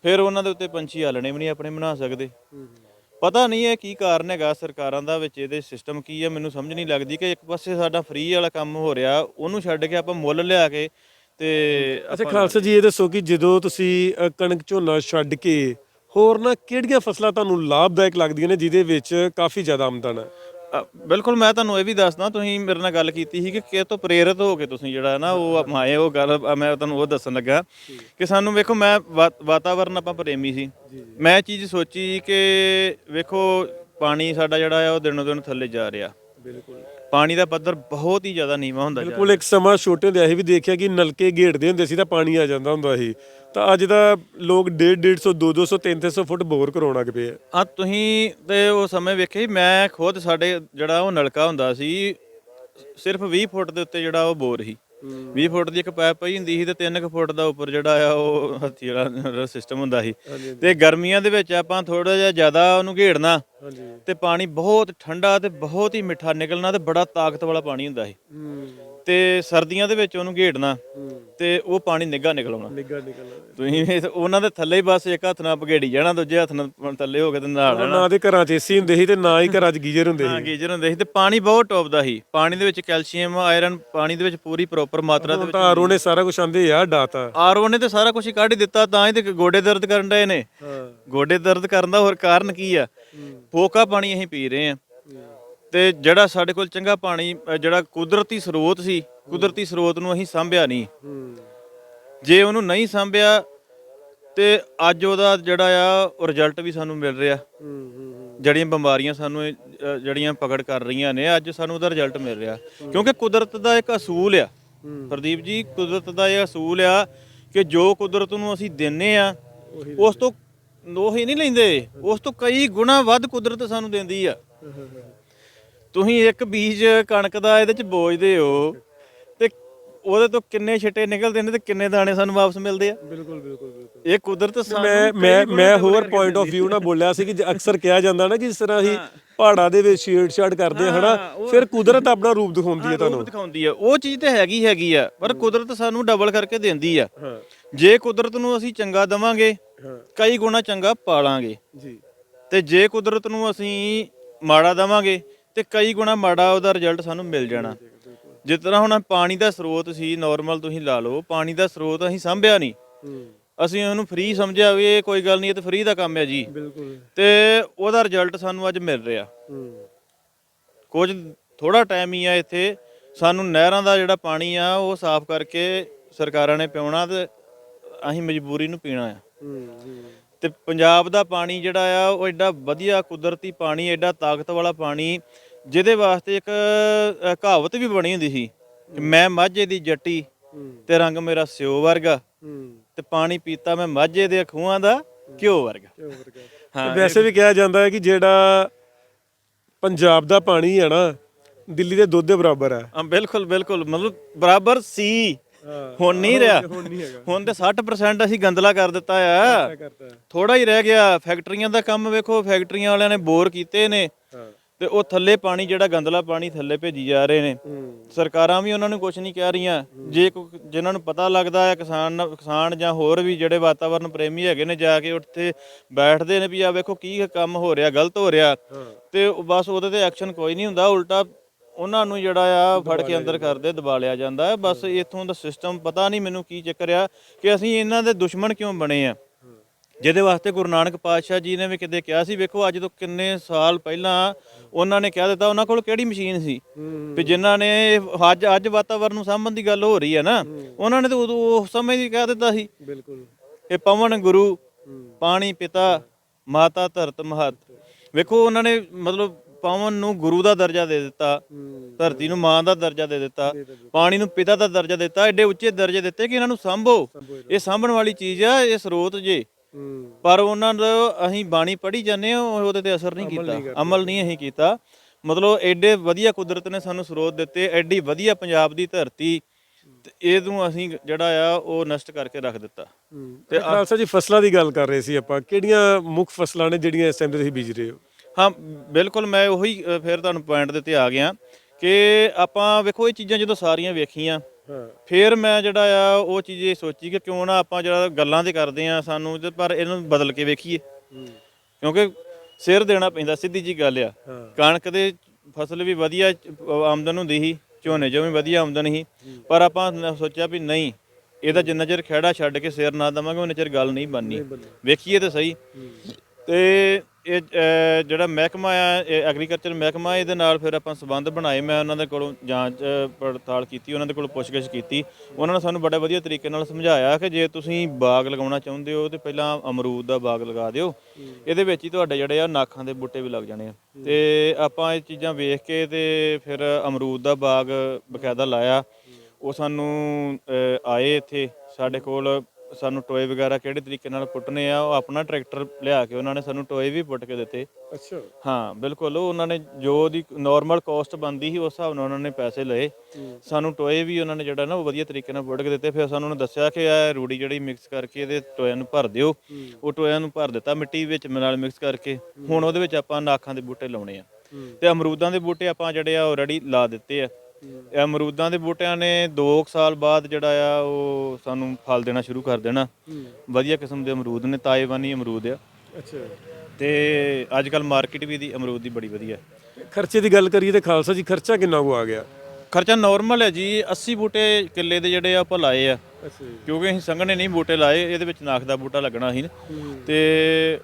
ਫਿਰ ਉਹਨਾਂ ਦੇ ਉੱਤੇ ਪੰਛੀ ਆਲਣੇ ਵੀ ਨਹੀਂ ਆਪਣੇ ਬਣਾ ਸਕਦੇ। ਪਤਾ ਨਹੀਂ ਇਹ ਕੀ ਕਾਰਨ ਹੈਗਾ ਸਰਕਾਰਾਂ ਦਾ ਵਿੱਚ ਇਹਦੇ ਸਿਸਟਮ ਕੀ ਹੈ ਮੈਨੂੰ ਸਮਝ ਨਹੀਂ ਲੱਗਦੀ ਕਿ ਇੱਕ ਪਾਸੇ ਸਾਡਾ ਫ੍ਰੀ ਵਾਲਾ ਕੰਮ ਹੋ ਰਿਹਾ ਉਹਨੂੰ ਛੱਡ ਕੇ ਆਪਾਂ ਮੁੱਲ ਲਿਆ ਕੇ ਤੇ ਅੱਛਾ ਖਾਲਸਾ ਜੀ ਇਹ ਦੱਸੋ ਕਿ ਜਦੋਂ ਤੁਸੀਂ ਕਣਕ ਝੋਨਾ ਛੱਡ ਕੇ ਹੋਰ ਨਾ ਕਿਹੜੀਆਂ ਫਸਲਾਂ ਤੁਹਾਨੂੰ ਲਾਭਦਾਇਕ ਲੱਗਦੀਆਂ ਨੇ ਜਿਹਦੇ ਵਿੱਚ ਕਾਫੀ ਜ਼ਿਆਦਾ ਆਮਦਨ ਹੈ? ਅ, ਬਿਲਕੁਲ ਮੈਂ ਤੁਹਾਨੂੰ ਇਹ ਵੀ ਦੱਸਦਾ ਤੁਸੀਂ ਮੇਰੇ ਨਾਲ ਗੱਲ ਕੀਤੀ ਸੀ ਕਿ ਕਿਹ ਤੋਂ ਪ੍ਰੇਰਿਤ ਹੋ ਕੇ ਤੁਸੀਂ ਜਿਹੜਾ ਨਾ ਉਹ ਅਪਣਾਏ ਉਹ ਗੱਲ ਅ, ਮੈਂ ਤੁਹਾਨੂੰ ਉਹ ਦੱਸਣ ਲੱਗਾ ਕਿ ਸਾਨੂੰ ਵੇਖੋ ਮੈਂ ਵਾ- ਵਾਤਾਵਰਨ ਆਪਾਂ ਪ੍ਰੇਮੀ ਸੀ। ਮੈਂ ਇਹ ਚੀਜ਼ ਸੋਚੀ ਕਿ ਵੇਖੋ ਪਾਣੀ ਸਾਡਾ ਜਿਹੜਾ ਆ ਉਹ ਦਿਨੋਂ ਦਿਨ ਥੱਲੇ ਜਾ ਰਿਹਾ। ਬਿਲਕੁਲ। ਪਾਣੀ ਦਾ ਪੱਧਰ ਬਹੁਤ ਹੀ ਜ਼ਿਆਦਾ ਨੀਵਾਂ ਹੁੰਦਾ ਬਿਲਕੁਲ ਇੱਕ ਸਮਾਂ ਛੋਟੇ ਹੁੰਦੇ ਅਸੀਂ ਵੀ ਦੇਖਿਆ ਕਿ ਨਲਕੇ ਘੇੜਦੇ ਹੁੰਦੇ ਸੀ ਤਾਂ ਪਾਣੀ ਆ ਜਾਂਦਾ ਹੁੰਦਾ ਸੀ। ਤਾਂ ਅੱਜ ਤਾਂ ਲੋਕ 1.5 150 2 200 300 ਫੁੱਟ ਬੋਰ ਕਰਾਉਣ ਲੱਗ ਪਏ ਆ। ਆ ਤੁਸੀਂ ਤੇ ਉਹ ਸਮੇਂ ਵੇਖੇ ਮੈਂ ਖੁਦ ਸਾਡੇ ਜਿਹੜਾ ਉਹ ਨਲਕਾ ਹੁੰਦਾ ਸੀ ਸਿਰਫ 20 ਫੁੱਟ ਦੇ ਉੱਤੇ ਜਿਹੜਾ ਉਹ ਬੋਰ ਸੀ। 20 ਫੁੱਟ ਦੀ ਇੱਕ ਪਾਈਪ ਪਈ ਹੁੰਦੀ ਸੀ ਤੇ 3 ਫੁੱਟ ਦਾ ਉੱਪਰ ਜਿਹੜਾ ਆ ਉਹ ਹੱਥੀ ਵਾਲਾ ਸਿਸਟਮ ਹੁੰਦਾ ਸੀ। ਤੇ ਗਰਮੀਆਂ ਦੇ ਵਿੱਚ ਆਪਾਂ ਥੋੜਾ ਜਿਹਾ ਜ਼ਿਆਦਾ ਉਹਨੂੰ ਘੇੜਨਾ ਹਾਂਜੀ। ਤੇ ਪਾਣੀ ਬਹੁਤ ਠੰਡਾ ਤੇ ਬਹੁਤ ਹੀ ਮਿੱਠਾ ਨਿਕਲਣਾ ਤੇ ਬੜਾ ਤਾਕਤ ਵਾਲਾ ਪਾਣੀ ਹੁੰਦਾ ਸੀ। ਤੇ ਸਰਦੀਆਂ ਦੇ ਵਿੱਚ ਉਹਨੂੰ ਘੇੜਨਾ ਤੇ ਉਹ ਪਾਣੀ ਨਿੱਘਾ ਨਿਕਲਣਾ ਨਿੱਗਾ ਨਿਕਲ ਤੁਸੀਂ ਵੀ ਉਹਨਾਂ ਦੇ ਥੱਲੇ ਹੀ ਬਸ ਇੱਕ ਹੱਥ ਨਾਲ ਭਗੇੜੀ ਜਾਣਾ ਦੂਜੇ ਹੱਥ ਨਾਲ ਥੱਲੇ ਹੋ ਕੇ ਤੇ ਨਹਾ ਲੈਣਾ। ਨਾ ਦੇ ਘਰਾਂ 'ਚ ਏਸੀ ਹੁੰਦੇ ਸੀ ਤੇ ਨਾ ਹੀ ਘਰਾਂ 'ਚ ਗੀਜ਼ਰ ਹੁੰਦੇ ਹਾਂ ਸੀ। ਗੀਜ਼ਰ ਹੁੰਦੇ ਸੀ ਤੇ ਪਾਣੀ ਬਹੁਤ ਟੌਪ ਦਾ ਸੀ। ਪਾਣੀ ਦੇ ਵਿੱਚ ਕੈਲਸ਼ੀਅਮ ਆਇਰਨ ਪਾਣੀ ਦੇ ਵਿੱਚ ਪੂਰੀ ਪ੍ਰੋਪਰ ਮਾਤਰਾ ਦੇ ਹੁਣ ਵਿੱਚ ਤਾਂ ਆਰੋ ਨੇ ਸਾਰਾ ਕੁਝ ਆਂਦੇ ਆ ਡਾਤਾ। ਆਰਓ ਨੇ ਤੇ ਸਾਰਾ ਕੁਝ ਹੀ ਕੱਢ ਹੀ ਦਿੱਤਾ ਤਾਂ ਹੀ ਤੇ ਗੋਡੇ ਦਰਦ ਕਰਨ ਡਏ ਨੇ। ਹਾਂ। ਗੋਡੇ ਦਰਦ ਕਰਨ ਦਾ ਹੋਰ ਕਾਰਨ ਕੀ ਆ? ਫੋਕਾ ਪਾਣੀ ਅਸੀਂ ਪੀ ਰਹੇ ਆ ਤੇ ਜਿਹੜਾ ਸਾਡੇ ਕੋਲ ਚੰਗਾ ਪਾਣੀ ਅ, ਜਿਹੜਾ ਕੁਦਰਤੀ ਸਰੋਤ ਸੀ ਕੁਦਰਤੀ ਸਰੋਤ ਨੂੰ ਅਸੀਂ ਸਾਂਭਿਆ ਨਹੀਂ। ਜੇ ਉਹਨੂੰ ਨਹੀਂ ਸਾਂਭਿਆ ਤੇ ਅੱਜ ਉਹਦਾ ਜਿਹੜਾ ਆ ਉਹ ਰਿਜ਼ਲਟ ਵੀ ਸਾਨੂੰ ਮਿਲ ਰਿਹਾ। ਜਿਹੜੀਆਂ ਬਿਮਾਰੀਆਂ ਸਾਨੂੰ ਇਹ, ਅ, ਜਿਹੜੀਆਂ ਪਕੜ ਕਰ ਰਹੀਆਂ ਨੇ ਅੱਜ ਸਾਨੂੰ ਉਹਦਾ ਰਿਜ਼ਲਟ ਮਿਲ ਰਿਹਾ। ਕਿਉਂਕਿ ਕੁਦਰਤ ਦਾ ਇੱਕ ਅਸੂਲ ਆ। ਪ੍ਰਦੀਪ ਜੀ ਕੁਦਰਤ ਦਾ ਇਹ ਅਸੂਲ ਆ ਕਿ ਜੋ ਕੁਦਰਤ ਨੂੰ ਅਸੀਂ ਦਿੰਨੇ ਆ ਉਸ ਤੋਂ ਉਹੀ ਨਹੀਂ ਲੈਂਦੇ। ਉਸ ਤੋਂ ਕਈ ਗੁਣਾ ਵੱਧ ਕੁਦਰਤ ਸਾਨੂੰ ਦਿੰਦੀ ਆ। ਤੁਸੀਂ ਇੱਕ ਬੀਜ ਕਣਕ ਦਾ ਇਹਦੇ ਚ ਬੋਝਦੇ ਹੋ ਤੇ ਉਹਦੇ ਤੋਂ ਕਿੰਨੇ ਛਿੱਟੇ ਨਿਕਲਦੇ ਨੇ ਤੇ ਕਿੰਨੇ ਦਾਣੇ ਸਾਨੂੰ ਵਾਪਸ ਮਿਲਦੇ ਆ? ਬਿਲਕੁਲ ਬਿਲਕੁਲ ਬਿਲਕੁਲ। ਇਹ ਕੁਦਰਤ ਸਾਨੂੰ ਮੈਂ ਮੈਂ ਮੈਂ ਹੋਰ ਪੁਆਇੰਟ ਆਫ। View ਨਾਲ ਬੋਲਿਆ ਸੀ ਕਿ ਜੇ ਅਕਸਰ ਕਿਹਾ ਜਾਂਦਾ ਨਾ ਕਿ ਜਿਸ ਤਰ੍ਹਾਂ ਅਸੀਂ ਪਹਾੜਾਂ ਦੇ ਵਿੱਚ ਛੇੜਛਾੜ ਕਰਦੇ ਹਾਂ ਹਨਾ? ਫਿਰ ਕੁਦਰਤ ਆਪਣਾ ਰੂਪ ਦਿਖਾਉਂਦੀ ਹੈ ਰੂਪ ਤੁਹਾਨੂੰ। ਦਿਖਾਉਂਦੀ ਆ। ਉਹ ਚੀਜ਼ ਤੇ ਹੈਗੀ ਹੈਗੀ ਆ ਪਰ ਕੁਦਰਤ ਸਾਨੂੰ ਡਬਲ ਕਰਕੇ ਦਿੰਦੀ ਆ। ਹਾਂ। ਜੇ ਕੁਦਰਤ ਨੂੰ ਅਸੀਂ ਚੰਗਾ ਦਵਾਂਗੇ ਹਾਂ। ਕਈ ਗੁਣਾ ਚੰਗਾ ਪਾਲਾਂਗੇ। ਜੀ। ਤੇ ਜੇ ਕੁਦਰਤ ਨੂੰ ਅਸੀਂ ਮਾੜਾ ਦਵਾਂਗੇ ਤੇ ਕਈ ਗੁਣਾ ਮਾੜਾ ਉਹਦਾ ਰਿਜ਼ਲਟ ਸਾਨੂੰ ਮਿਲ ਜਾਣਾ। ਜਿਸ ਤਰ੍ਹਾਂ ਹੁਣ ਪਾਣੀ ਦਾ ਸਰੋਤ ਸੀ ਨਾਰਮਲ ਤੁਸੀਂ ਲਾ ਲਓ ਪਾਣੀ ਦਾ ਸਰੋਤ ਅਸੀਂ ਸਾਂਭਿਆ ਨਹੀਂ। ਅਸੀਂ ਉਹਨੂੰ ਫ੍ਰੀ ਸਮਝਿਆ ਵੀ ਇਹ ਕੋਈ ਗੱਲ ਨਹੀਂ ਇਹ ਤਾਂ ਫ੍ਰੀ ਦਾ ਕੰਮ ਹੈ ਜੀ। ਬਿਲਕੁਲ। ਤੇ ਉਹਦਾ ਰਿਜ਼ਲਟ ਸਾਨੂੰ ਅੱਜ ਮਿਲ ਰਿਹਾ। ਕੁਝ ਥੋੜਾ ਟਾਈਮ ਹੀ ਆ ਇੱਥੇ। ਸਾਨੂੰ ਨਹਿਰਾਂ ਦਾ ਜਿਹੜਾ ਪਾਣੀ ਆ ਉਹ ਸਾਫ਼ ਕਰਕੇ ਸਰਕਾਰਾਂ ਨੇ ਪਿਉਣਾ ਤੇ ਅਸੀਂ ਮਜਬੂਰੀ ਨੂੰ ਪੀਣਾ ਆ। ਹੂੰ। ਤੇ ਪੰਜਾਬ ਦਾ ਪਾਣੀ ਜਿਹੜਾ ਆ ਉਹ ਐਡਾ ਵਧੀਆ ਕੁਦਰਤੀ ਪਾਣੀ ਐਡਾ ਤਾਕਤ ਵਾਲਾ ਪਾਣੀ ਜਿਹਦੇ ਵਾਸਤੇ ਇੱਕ ਕਹਾਵਤ ਵੀ ਬਣੀ ਹੁੰਦੀ ਸੀ ਕਿ ਮੈਂ ਮਾਝੇ ਦੀ ਜੱਟੀ ਤੇ ਰੰਗ ਮੇਰਾ ਸਿਓ ਵਰਗਾ। ਤੇ ਪਾਣੀ ਪੀਤਾ ਮੈਂ ਮਾਝੇ ਦੇ ਖੂਹਾਂ ਦਾ ਘਿਓ ਵਰਗਾ। ਹਾਂ ਵੈਸੇ ਵੀ ਕਿਹਾ ਜਾਂਦਾ ਹੈ ਕਿ ਜਿਹੜਾ ਪੰਜਾਬ ਦਾ ਪਾਣੀ ਹੈ ਨਾ ਦਿੱਲੀ ਦੇ ਦੁੱਧ ਦੇ ਬਰਾਬਰ ਹੈ। ਹਾਂ ਬਿਲਕੁਲ ਬਿਲਕੁਲ। ਮਤਲਬ ਬਰਾਬਰ ਸੀ। ਹੁਣ ਨਹੀਂ ਰਿਹਾ। ਹੁਣ ਨਹੀਂ ਹੈਗਾ। ਹੁਣ ਤੇ 60% ਅਸੀਂ ਗੰਦਲਾ ਕਰ ਦਿੱਤਾ ਆ। ਕਰਤਾ। ਥੋੜਾ ਹੀ ਰਹਿ ਗਿਆ। ਫੈਕਟਰੀਆਂ ਦਾ ਕੰਮ ਵੇਖੋ ਫੈਕਟਰੀਆਂ ਵਾਲਿਆਂ ਨੇ ਬੋਰ ਕੀਤੇ ਨੇ। ਤੇ ਉਹ ਥੱਲੇ ਪਾਣੀ ਜਿਹੜਾ ਗੰਦਲਾ ਪਾਣੀ ਥੱਲੇ ਭੇਜੀ ਜਾ ਰਹੇ ਨੇ। ਸਰਕਾਰਾਂ ਵੀ ਉਹਨਾਂ ਨੂੰ ਕੁਝ ਨਹੀਂ ਕਹਿ ਰਹੀਆਂ। ਜੇ ਜਿਨ੍ਹਾਂ ਨੂੰ ਪਤਾ ਲੱਗਦਾ ਹੈ ਕਿਸਾਨ ਕਿਸਾਨ ਜਾਂ ਹੋਰ ਵੀ ਜਿਹੜੇ ਵਾਤਾਵਰਨ ਪ੍ਰੇਮੀ ਹੈਗੇ ਨੇ ਜਾ ਕੇ ਉੱਥੇ ਬੈਠਦੇ ਨੇ ਵੀ ਆ ਵੇਖੋ ਕੀ ਕੰਮ ਹੋ ਰਿਹਾ ਗਲਤ ਹੋ ਰਿਹਾ। ਤੇ ਬਸ ਉਹਦੇ ਤੇ ਐਕਸ਼ਨ ਕੋਈ ਨਹੀਂ ਹੁੰਦਾ। ਉਲਟਾ ਉਹਨਾਂ ਨੂੰ ਜਿਹੜਾ ਆ ਫੜ ਕੇ ਅੰਦਰ ਕਰਦੇ ਦਬਾ ਲਿਆ ਜਾਂਦਾ ਹੈ। ਬਸ ਇਥੋਂ ਦਾ ਸਿਸਟਮ ਪਤਾ ਨਹੀਂ ਮੈਨੂੰ ਕੀ ਚੱਕਰ ਆ ਕਿ ਅਸੀਂ ਇਹਨਾਂ ਦੇ ਦੁਸ਼ਮਣ ਕਿਉਂ ਬਣੇ ਆ। ਜਿਹਦੇ ਵਾਸਤੇ ਗੁਰੂ ਨਾਨਕ ਪਾਤਸ਼ਾਹ ਜੀ ਨੇ ਵੀ ਕਿਤੇ ਕਿਹਾ ਸੀ ਵੇਖੋ ਅੱਜ ਤੋਂ ਕਿੰਨੇ ਸਾਲ ਪਹਿਲਾਂ ਉਹਨਾਂ ਨੇ ਕਹਿ ਦਿੱਤਾ ਉਹਨਾਂ ਕੋਲ ਕਿਹੜੀ ਮਸ਼ੀਨ ਸੀ? ਵੀ ਜਿਨ੍ਹਾਂ ਨੇ ਅੱਜ ਅੱਜ ਵਾਤਾਵਰਨ ਨੂੰ ਦੀ ਗੱਲ ਹੋ ਰਹੀ ਹੈ ਨਾ ਉਹਨਾਂ ਨੇ ਤਾਂ ਉਦੋਂ ਉਸ ਸਮੇਂ ਦੀ ਕਹਿ ਦਿੱਤਾ ਸੀ। ਬਿਲਕੁਲ। ਇਹ ਪਵਨ ਗੁਰੂ ਪਾਣੀ ਪਿਤਾ ਮਾਤਾ ਧਰਤ ਮਹਤ। ਵੇਖੋ ਉਹਨਾਂ ਨੇ ਮਤਲਬ ਪਵਨ ਨੂੰ ਗੁਰੂ ਦਾ ਦਰਜਾ ਦੇ ਦਿੱਤਾ ਧਰਤੀ ਨੂੰ ਮਾਂ ਦਾ ਦਰਜਾ ਦੇ ਦਿੱਤਾ ਪਾਣੀ ਨੂੰ ਪਿਤਾ ਦਾ ਦਰਜਾ ਦਿੱਤਾ ਐਡੇ ਉੱਚੇ ਦਰਜੇ ਦਿੱਤੇ ਕਿ ਇਹਨਾਂ ਨੂੰ ਸੰਭੋ। ਇਹ ਸਾਂਭਣ ਵਾਲੀ ਚੀਜ਼ ਆ ਇਹ ਸਰੋਤ ਜੇ। ਪਰ ਉਹਨਾਂ ਦਾ ਅਸੀਂ ਬਾਣੀ ਪੜ੍ਹੀ ਜਾਂਦੇ ਹਾਂ ਉਹ ਉਹਦੇ ਤੇ ਅਸਰ ਨਹੀਂ ਕੀਤਾ। ਅਮਲ ਨਹੀਂ ਅਸੀਂ ਕੀਤਾ। ਮਤਲਬ ਐਡੇ ਵਧੀਆ ਕੁਦਰਤ ਨੇ ਸਾਨੂੰ ਸਰੋਤ ਦਿੱਤੇ ਐਡੀ ਵਧੀਆ ਪੰਜਾਬ ਦੀ ਧਰਤੀ ਇਹਨੂੰ ਅਸੀਂ ਜਿਹੜਾ ਆ ਉਹ ਨਸ਼ਟ ਕਰਕੇ ਰੱਖ ਦਿੱਤਾ। ਤੇ ਖਾਲਸਾ ਜੀ ਫਸਲਾਂ ਦੀ ਗੱਲ ਕਰ ਰਹੇ ਸੀ ਆਪਾਂ। ਕਿਹੜੀਆਂ ਮੁੱਖ ਫਸਲਾਂ ਨੇ ਜਿਹੜੀਆਂ ਇਸ ਟਾਈਮ ਤੇ ਤੁਸੀਂ ਬੀਜ ਰਹੇ ਹੋ? ਹਾਂ ਬਿਲਕੁਲ ਮੈਂ ਉਹੀ ਅ, ਫਿਰ ਤੁਹਾਨੂੰ ਪੁਆਇੰਟ ਦੇ ਤੇ ਆ ਗਿਆ ਕਿ ਆਪਾਂ ਵੇਖੋ ਇਹ ਚੀਜ਼ਾਂ ਜਦੋਂ ਸਾਰੀਆਂ ਵੇਖੀਆਂ ਹਾਂ। ਫਿਰ ਮੈਂ ਜਿਹੜਾ ਆ ਉਹ ਚੀਜ਼ ਇਹ ਸੋਚੀ ਕਿ ਕਿਉਂ ਨਾ ਆਪਾਂ ਜਿਹੜਾ ਗੱਲਾਂ ਤੇ ਕਰਦੇ ਆ ਸਾਨੂੰ ਤੇ ਪਰ ਇਹਨੂੰ ਬਦਲ ਕੇ ਵੇਖੀਏ। ਕਿਉਂਕਿ ਸਿਰ ਦੇਣਾ ਪੈਂਦਾ ਸਿੱਧੀ ਜੀ ਗੱਲ ਆ। ਹਾਂ। ਕਣਕ ਦੇ ਫਸਲ ਵੀ ਵਧੀਆ ਚ- ਆਮਦਨ ਹੁੰਦੀ ਸੀ ਝੋਨੇ 'ਚੋਂ ਵੀ ਵਧੀਆ ਆਮਦਨ ਸੀ। ਪਰ ਆਪਾਂ ਨ- ਸੋਚਿਆ ਵੀ ਨਹੀਂ ਇਹਦਾ ਜਿੰਨਾ ਚਿਰ ਖਹਿੜਾ ਛੱਡ ਕੇ ਸਿਰ ਨਾ ਦਵਾਂਗੇ ਉਹਨਾਂ ਚਿਰ ਗੱਲ ਨਹੀਂ ਬਣਨੀ। ਵੇਖੀਏ ਤੇ ਸਹੀ। ਤੇ ਇਹ ਜਿਹੜਾ ਮਹਿਕਮਾ ਆ ਐਗਰੀਕਲਚਰ ਮਹਿਕਮਾ ਇਹਦੇ ਨਾਲ ਫਿਰ ਆਪਾਂ ਸਬੰਧ ਬਣਾਏ ਮੈਂ ਉਹਨਾਂ ਦੇ ਕੋਲੋਂ ਜਾਂਚ ਪੜਤਾਲ ਕੀਤੀ ਉਹਨਾਂ ਦੇ ਕੋਲੋਂ ਪੁੱਛਗਿੱਛ ਕੀਤੀ। ਉਹਨਾਂ ਨੇ ਸਾਨੂੰ ਬੜੇ ਵਧੀਆ ਤਰੀਕੇ ਨਾਲ ਸਮਝਾਇਆ ਕਿ ਜੇ ਤੁਸੀਂ ਬਾਗ ਲਗਾਉਣਾ ਚਾਹੁੰਦੇ ਹੋ ਤੇ ਪਹਿਲਾਂ ਅਮਰੂਦ ਦਾ ਬਾਗ ਲਗਾ ਦਿਓ। ਇਹਦੇ ਵਿੱਚ ਹੀ ਤੁਹਾਡੇ ਜਿਹੜੇ ਆ ਨਾਖਾਂ ਦੇ ਬੂਟੇ ਵੀ ਲੱਗ ਜਾਣੇ ਆ। ਤੇ ਆਪਾਂ ਇਹ ਚੀਜ਼ਾਂ ਵੇਖ ਕੇ ਤੇ ਫਿਰ ਅਮਰੂਦ ਦਾ ਬਾਗ ਬਕਾਇਦਾ ਲਾਇਆ। ਉਹ ਸਾਨੂੰ ਆਏ ਇੱਥੇ ਸਾਡੇ ਕੋਲ ਸਾਨੂੰ ਟੋਏ ਵਗੈਰਾ ਕਿਹੜੇ ਤਰੀਕੇ ਨਾਲ ਪੁੱਟਨੇ ਆ ਉਹ ਆਪਣਾ ਟਰੈਕਟਰ ਲਿਆ ਕੇ ਉਹਨਾਂ ਨੇ ਸਾਨੂੰ ਟੋਏ ਵੀ ਪੁੱਟ ਕੇ ਦਿੱਤੇ। ਅੱਛਾ। ਹਾਂ ਬਿਲਕੁਲ ਉਹ ਉਹਨਾਂ ਨੇ ਜੋ ਦੀ ਨਾਰਮਲ ਕਾਸਟ ਬੰਦੀ ਸੀ ਉਸ ਹਿਸਾਬ ਨਾਲ ਉਹਨਾਂ ਨੇ ਪੈਸੇ ਲਏ। ਸਾਨੂੰ ਟੋਏ ਵੀ ਉਹਨਾਂ ਨੇ ਜਿਹੜਾ ਨਾ ਉਹ ਵਧੀਆ ਤਰੀਕੇ ਨਾਲ ਪੁੱਟ ਕੇ ਦਿੱਤੇ। ਫਿਰ ਸਾਨੂੰ ਉਹਨਾਂ ਨੇ ਦੱਸਿਆ ਕਿ ਇਹ ਰੂੜੀ ਜਿਹੜੀ ਮਿਕਸ ਕਰਕੇ ਇਹਦੇ ਟੋਇਆਂ ਨੂੰ ਭਰ ਦਿਓ। ਉਹ ਟੋਇਆਂ ਨੂੰ ਭਰ ਦਿੱਤਾ ਮਿੱਟੀ ਵਿੱਚ ਨਾਲ ਮਿਕਸ ਕਰਕੇ। ਹੁਣ ਉਹਦੇ ਵਿੱਚ ਆਪਾਂ ਨਾਖਾਂ ਦੇ ਬੂਟੇ ਲਾਉਣੇ ਆ। ਤੇ ਅਮਰੂਦਾਂ ਦੇ ਬੂਟੇ ਆਪਾਂ ਜਿਹੜੇ ਆ ਆਲਰੇਡੀ ਲਾ ਦਿੱਤੇ ਆ। ਇਹ ਅਮਰੂਦਾਂ ਦੇ ਬੂਟਿਆਂ ਨੇ 2 ਸਾਲ ਬਾਅਦ ਜਿਹੜਾ ਆ ਉਹ ਸਾਨੂੰ ਫਲ ਦੇਣਾ ਸ਼ੁਰੂ ਕਰ ਦੇਣਾ। ਵਧੀਆ ਕਿਸਮ ਦੇ ਅਮਰੂਦ ਨੇ ਤਾਇਵਾਨੀ ਅਮਰੂਦ ਆ। ਅੱਛਾ। ਤੇ ਅੱਜ ਕੱਲ ਮਾਰਕੀਟ ਵੀ ਦੀ ਅਮਰੂਦ ਦੀ ਬੜੀ ਵਧੀਆ। ਖਰਚੇ ਦੀ ਗੱਲ ਕਰੀਏ ਤੇ ਖਾਲਸਾ ਜੀ ਖਰਚਾ ਕਿੰਨਾ ਕੁ ਆ ਗਿਆ? ਖਰਚਾ ਨਾਰਮਲ ਹੈ ਜੀ 80 ਬੂਟੇ ਕਿੱਲੇ ਦੇ ਜਿਹੜੇ ਆ ਆਪਾਂ ਲਾਏ ਆ। ਕਿਉਂਕਿ ਅਸੀਂ ਸੰਘਣੇ ਨਹੀਂ ਬੂਟੇ ਲਾਏ ਇਹਦੇ ਵਿੱਚ ਨਾਖ ਦਾ ਬੂਟਾ ਲੱਗਣਾ ਸੀ ਤੇ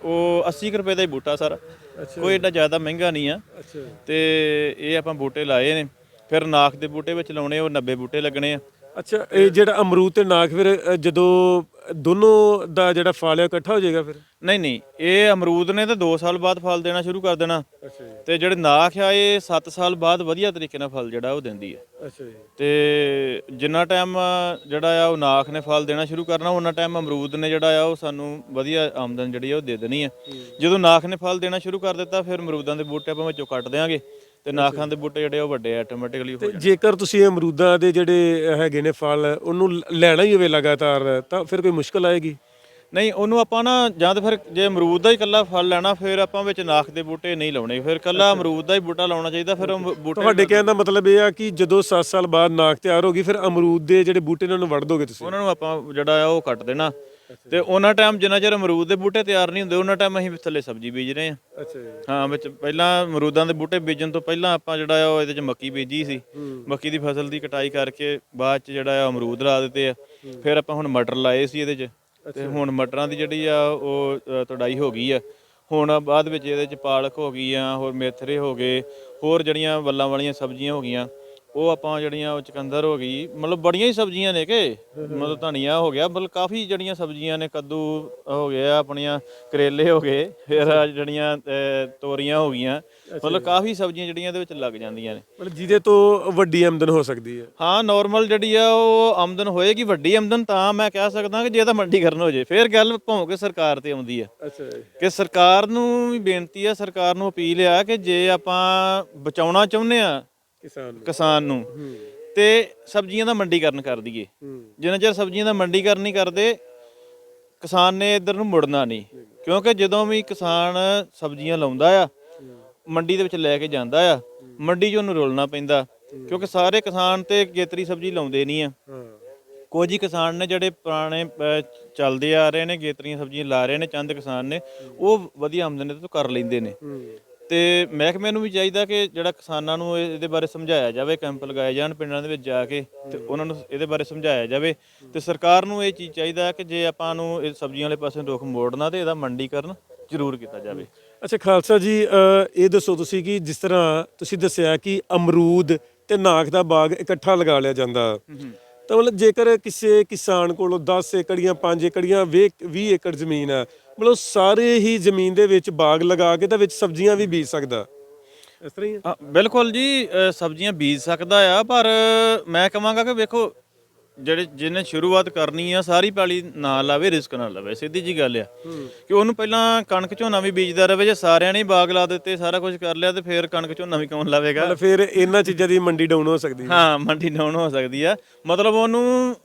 ਉਹ 80 ਕੁ ਰੁਪਏ ਦਾ ਹੀ ਬੂਟਾ ਸਾਰਾ। ਕੋਈ ਏਡਾ ਜ਼ਿਆਦਾ ਮਹਿੰਗਾ ਨਹੀਂ ਆ। ਤੇ ਇਹ ਆਪਾਂ ਬੂਟੇ ਲਾਏ ਨੇ। ਫਿਰ ਨਾਖ ਦੇ ਬੂਟੇ ਵਿੱਚ ਲਾਉਣੇ ਉਹ 90 ਬੂਟੇ ਲੱਗਣੇ ਆ। ਅੱਛਾ ਇਹ ਜਿਹੜਾ ਅਮਰੂਦ ਤੇ ਨਾਖ ਫਿਰ ਅ, ਜਦੋਂ ਦੋਨੋਂ ਦਾ ਜਿਹੜਾ ਫਲ ਹੈ ਇਕੱਠਾ ਹੋ ਜਾਏਗਾ ਫਿਰ? ਨਹੀਂ ਨਹੀਂ ਇਹ ਅਮਰੂਦ ਨੇ ਤਾਂ 2 ਸਾਲ ਬਾਅਦ ਫਲ ਦੇਣਾ ਸ਼ੁਰੂ ਕਰ ਦੇਣਾ। ਅੱਛਾ ਜੀ। ਤੇ ਜਿਹੜੇ ਨਾਖ ਆ ਇਹ 7 ਸਾਲ ਬਾਅਦ ਵਧੀਆ ਤਰੀਕੇ ਨਾਲ ਫਲ ਜਿਹੜਾ ਉਹ ਦਿੰਦੀ ਹੈ ਅੱਛਾ ਜੀ। ਤੇ ਜਿੰਨਾ ਟਾਈਮ ਜਿਹੜਾ ਆ ਉਹ ਨਾਖ ਨੇ ਫਲ ਦੇਣਾ ਸ਼ੁਰੂ ਕਰਨਾ ਉਹਨਾਂ ਟਾਈਮ ਅਮਰੂਦ ਨੇ ਜਿਹੜਾ ਆ ਉਹ ਸਾਨੂੰ ਵਧੀਆ ਆਮਦਨ ਜਿਹੜੀ ਆ ਉਹ ਦੇ ਦੇਣੀ ਆ। ਜਦੋਂ ਨਾਖ ਨੇ ਫਲ ਦੇਣਾ ਸ਼ੁਰੂ ਕਰ ਦਿੱਤਾ ਫਿਰ ਅਮਰੂਦਾਂ ਦੇ ਬੂਟੇ ਆਪਾਂ ਵਿੱਚੋਂ ਕੱਟ ਦੇਾਂਗੇ ਤੇ ਨਾਖਾਂ ਦੇ ਬੂਟੇ ਜਿਹੜੇ ਉਹ ਵੱਡੇ ਆਟੋਮੈਟਿਕਲੀ ਹੋ ਤੇ ਜੇਕਰ ਤੁਸੀਂ ਇਹ ਅਮਰੂਦਾਂ ਦੇ ਜਿਹੜੇ ਹੈਗੇ ਨੇ ਫਲ ਉਹਨੂੰ ਲ- ਲੈਣਾ ਹੀ ਹੋਵੇ ਲਗਾਤਾਰ ਤਾਂ ਫਿਰ ਕੋਈ ਮੁਸ਼ਕਲ ਆਏਗੀ? ਨਹੀਂ ਉਹਨੂੰ ਆਪਾਂ ਨਾ ਜਾਂ ਤਾਂ ਫਿਰ ਜੇ ਅਮਰੂਦ ਦਾ ਹੀ ਇਕੱਲਾ ਫਲ ਲੈਣਾ ਫਿਰ ਆਪਾਂ ਵਿੱਚ ਨਾਖ ਦੇ ਬੂਟੇ ਨਹੀਂ ਲਾਉਣੇ। ਫਿਰ ਇਕੱਲਾ ਅਮਰੂਦ ਦਾ ਹੀ ਬੂਟਾ ਲਾਉਣਾ ਚਾਹੀਦਾ ਫਿਰ ਉਹ ਬੂਟੇ ਤੁਹਾਡੇ ਕਹਿਣ ਦਾ ਮਤਲਬ ਇਹ ਆ ਕਿ ਜਦੋਂ 7 ਸਾਲ ਬਾਅਦ ਨਾਖ ਤਿਆਰ ਹੋ ਗਈ ਫਿਰ ਅਮਰੂਦ ਦੇ ਜਿਹੜੇ ਬੂਟੇ ਨੇ ਉਹਨੂੰ ਵੜ ਦੋਗੇ ਤੁਸੀਂ? ਉਹਨਾਂ ਨੂੰ ਆਪਾਂ ਜਿਹੜਾ ਆ ਉਹ ਕੱਟ ਦੇਣਾ। ਤੇ ਉਹਨਾਂ ਟਾਈਮ ਜਿੰਨਾ ਚਿਰ ਅਮਰੂਦ ਦੇ ਬੂਟੇ ਤਿਆਰ ਨਹੀਂ ਹੁੰਦੇ ਉਹਨਾਂ ਟਾਈਮ ਅਸੀਂ ਥੱਲੇ ਸਬਜ਼ੀ ਬੀਜ ਰਹੇ ਹਾਂ। ਅੱਛਾ ਜੀ। ਹਾਂ ਵਿੱਚ ਪਹਿਲਾਂ ਅਮਰੂਦਾਂ ਦੇ ਬੂਟੇ ਬੀਜਣ ਤੋਂ ਪਹਿਲਾਂ ਆਪਾਂ ਜਿਹੜਾ ਆ ਉਹ ਇਹਦੇ ਚ ਮੱਕੀ ਬੀਜੀ ਸੀ। ਮੱਕੀ ਦੀ ਫਸਲ ਦੀ ਕਟਾਈ ਕਰਕੇ ਬਾਅਦ ਚ ਜਿਹੜਾ ਆ ਅਮਰੂਦ ਲਾ ਦਿੱਤੇ ਆ। ਫਿਰ ਆਪਾਂ ਹੁਣ ਮਟਰ ਲਾਏ ਸੀ ਇਹਦੇ ਚ। ਤੇ ਹੁਣ ਮਟਰਾਂ ਦੀ ਜਿਹੜੀ ਆ ਉਹ ਤੁੜਾਈ ਹੋ ਗਈ ਆ। ਹੁਣ ਬਾਅਦ ਵਿੱਚ ਇਹਦੇ ਚ ਪਾਲਕ ਹੋ ਗਈ ਆ ਹੋਰ ਮੇਥਰੇ ਹੋ ਗਏ ਹੋਰ ਜਿਹੜੀਆਂ ਵੱਲਾਂ ਵਾਲੀਆਂ ਸਬਜ਼ੀਆਂ ਹੋ ਗਈਆਂ। ਉਹ ਆਪਾਂ ਜਿਹੜੀਆਂ ਉਹ ਚਕੰਦਰ ਹੋ ਗਈ ਮਤਲਬ ਬੜੀਆਂ ਹੀ ਸਬਜ਼ੀਆਂ ਨੇ ਕਿ? ਮਤਲਬ ਧਨੀਆ ਹੋ ਗਿਆ ਮਤਲਬ ਕਾਫੀ ਜਿਹੜੀਆਂ ਸਬਜ਼ੀਆਂ ਨੇ ਕੱਦੂ ਹੋ ਗਿਆ ਆਪਣੀਆਂ ਕਰੇਲੇ ਹੋ ਗਏ ਫਿਰ ਆਹ ਜਿਹੜੀਆਂ ਤੋਰੀਆਂ ਹੋ ਗਈਆਂ ਮਤਲਬ ਕਾਫੀ ਸਬਜ਼ੀਆਂ ਜਿਹੜੀਆਂ ਇਹਦੇ ਵਿੱਚ ਲੱਗ ਜਾਂਦੀਆਂ ਨੇ। ਮਤਲਬ ਜਿਹਦੇ ਤੋਂ ਵੱਡੀ ਆਮਦਨ ਹੋ ਸਕਦੀ ਹੈ। ਹਾਂ ਨਾਰਮਲ ਜਿਹੜੀ ਆ ਉਹ ਆਮਦਨ ਹੋਏਗੀ ਵੱਡੀ ਆਮਦਨ ਤਾਂ ਮੈਂ ਕਹਿ ਸਕਦਾ ਕਿ ਜੇ ਤਾਂ ਮੰਡੀਕਰਨ ਹੋ ਜੇ ਫਿਰ ਗੱਲ ਭੌਂ ਕੇ ਸਰਕਾਰ ਤੇ ਆਉਂਦੀ ਆ। ਅੱਛਾ ਕਿ ਸਰਕਾਰ ਨੂੰ ਵੀ ਬੇਨਤੀ ਆ ਸਰਕਾਰ ਨੂੰ ਅਪੀਲ ਆ ਕਿ ਜੇ ਆਪਾਂ ਬਚਾਉਣਾ ਚਾਹੁੰਦੇ ਆ ਕਿਸਾਨ ਨੂੰ। ਕਿਸਾਨ ਨੂੰ। ਤੇ ਸਬਜ਼ੀਆਂ ਦਾ ਮੰਡੀਕਰਨ ਕਰ ਦਈਏ। ਜਿੰਨਾ ਚਿਰ ਸਬਜ਼ੀਆਂ ਦਾ ਮੰਡੀਕਰਨ ਨਹੀਂ ਕਰਦੇ ਕਿਸਾਨ ਨੇ ਇੱਧਰ ਨੂੰ ਮੁੜਨਾ ਨਹੀਂ। ਕਿਉਂਕਿ ਜਦੋਂ ਵੀ ਕਿਸਾਨ ਸਬਜ਼ੀਆਂ ਲਾਉਂਦਾ ਆ ਮੰਡੀ ਦੇ ਵਿੱਚ ਲੈ ਕੇ ਜਾਂਦਾ ਆ ਮੰਡੀ 'ਚ ਉਹਨੂੰ ਰੋਲਣਾ ਪੈਂਦਾ। ਕਿਉਂਕਿ ਸਾਰੇ ਕਿਸਾਨ ਤੇ ਗੇਤਰੀ ਸਬਜ਼ੀ ਲਾਉਂਦੇ ਨਹੀਂ ਆ। ਕੁਝ ਹੀ ਕਿਸਾਨ ਨੇ ਜਿਹੜੇ ਪੁਰਾਣੇ ਚੱਲਦੇ ਆ ਰਹੇ ਨੇ ਗੇਤਰੀਆਂ ਸਬਜ਼ੀਆਂ ਲਾ ਰਹੇ ਨੇ ਚੰਦ ਕਿਸਾਨ ਨੇ ਉਹ ਵਧੀਆ ਆਮਦਨ ਇਹਦੇ ਤੋਂ ਕਰ ਲੈਂਦੇ ਨੇ। ਹੂੰ। ਤੇ ਮਹਿਕਮੇ ਨੂੰ ਵੀ ਚਾਹੀਦਾ ਕਿ ਜਿਹੜਾ ਕਿਸਾਨਾਂ ਨੂੰ ਇਹ- ਇਹਦੇ ਬਾਰੇ ਸਮਝਾਇਆ ਜਾਵੇ ਕੈਂਪ ਲਗਾਏ ਜਾਣ ਪਿੰਡਾਂ ਦੇ ਵਿੱਚ ਜਾ ਕੇ ਤੇ ਉਹਨਾਂ ਨੂੰ ਇਹਦੇ ਬਾਰੇ ਸਮਝਾਇਆ ਜਾਵੇ। ਤੇ ਸਰਕਾਰ ਨੂੰ ਇਹ ਚੀਜ਼ ਚਾਹੀਦਾ ਕਿ ਜੇ ਆਪਾਂ ਨੂੰ ਇਹ ਸਬਜ਼ੀਆਂ ਵਾਲੇ ਪਾਸੇ ਰੁਖ ਮੋੜਨਾ ਤੇ ਇਹਦਾ ਮੰਡੀਕਰਨ ਜ਼ਰੂਰ ਕੀਤਾ ਜਾਵੇ। ਅੱਛਾ ਖਾਲਸਾ ਜੀ ਅ, ਇਹ ਦੱਸੋ ਤੁਸੀਂ ਕਿ ਜਿਸ ਤਰ੍ਹਾਂ ਤੁਸੀਂ ਦੱਸਿਆ ਕਿ ਅਮਰੂਦ ਤੇ ਨਾਖ ਦਾ ਬਾਗ ਇਕੱਠਾ ਲਗਾ ਲਿਆ ਜਾਂਦਾ। ਤਾਂ ਮਤਲਬ ਜੇਕਰ ਕਿਸੇ ਕਿਸਾਨ ਕੋਲੋਂ 10 ਏਕੜੀਆਂ 5 ਏਕੜੀਆਂ 20 ਏਕੜ ਜ਼ਮੀਨ ਹੈ ਮਤਲਬ ਸਾਰੇ ਹੀ ਜ਼ਮੀਨ ਦੇ ਵਿੱਚ ਬਾਗ ਲਗਾ ਕੇ ਤਾਂ ਵਿੱਚ ਸਬਜ਼ੀਆਂ ਵੀ ਬੀਜ ਸਕਦਾ। ਇਸ ਤਰ੍ਹਾਂ ਹੀ ਹੈ? ਹਾਂ, ਬਿਲਕੁਲ ਜੀ ਅ, ਸਬਜ਼ੀਆਂ ਬੀਜ ਸਕਦਾ ਆ ਪਰ ਮੈਂ ਕਹਾਂਗਾ ਕਿ ਵੇਖੋ ਜਿਹੜੇ ਜਿਹਨੇ ਸ਼ੁਰੂਆਤ ਕਰਨੀ ਆ ਸਾਰੀ ਪਾਲੀ ਨਾ ਲਾਵੇ ਰਿਸਕ ਨਾ ਲਵੇ ਸਿੱਧੀ ਜੀ ਗੱਲ ਆ। ਕਿ ਉਹਨੂੰ ਪਹਿਲਾਂ ਕਣਕ ਝੋਨਾ ਵੀ ਬੀਜਦਾ ਰਵੇ ਜੇ ਸਾਰਿਆਂ ਨੇ ਬਾਗ ਲਾ ਦਿੱਤੇ ਸਾਰਾ ਕੁਝ ਕਰ ਲਿਆ ਤੇ ਫਿਰ ਕਣਕ ਝੋਨਾ ਵੀ ਕੌਣ ਲਾਵੇਗਾ? ਮਤਲਬ ਫਿਰ ਇਹਨਾਂ ਚੀਜ਼ਾਂ ਦੀ ਮੰਡੀ ਡਾਊਨ ਹੋ ਸਕਦੀ ਹੈ। ਹਾਂ ਮੰਡੀ ਡਾਊਨ ਹੋ ਸਕਦੀ ਆ। ਮਤਲਬ ਉਹਨੂੰ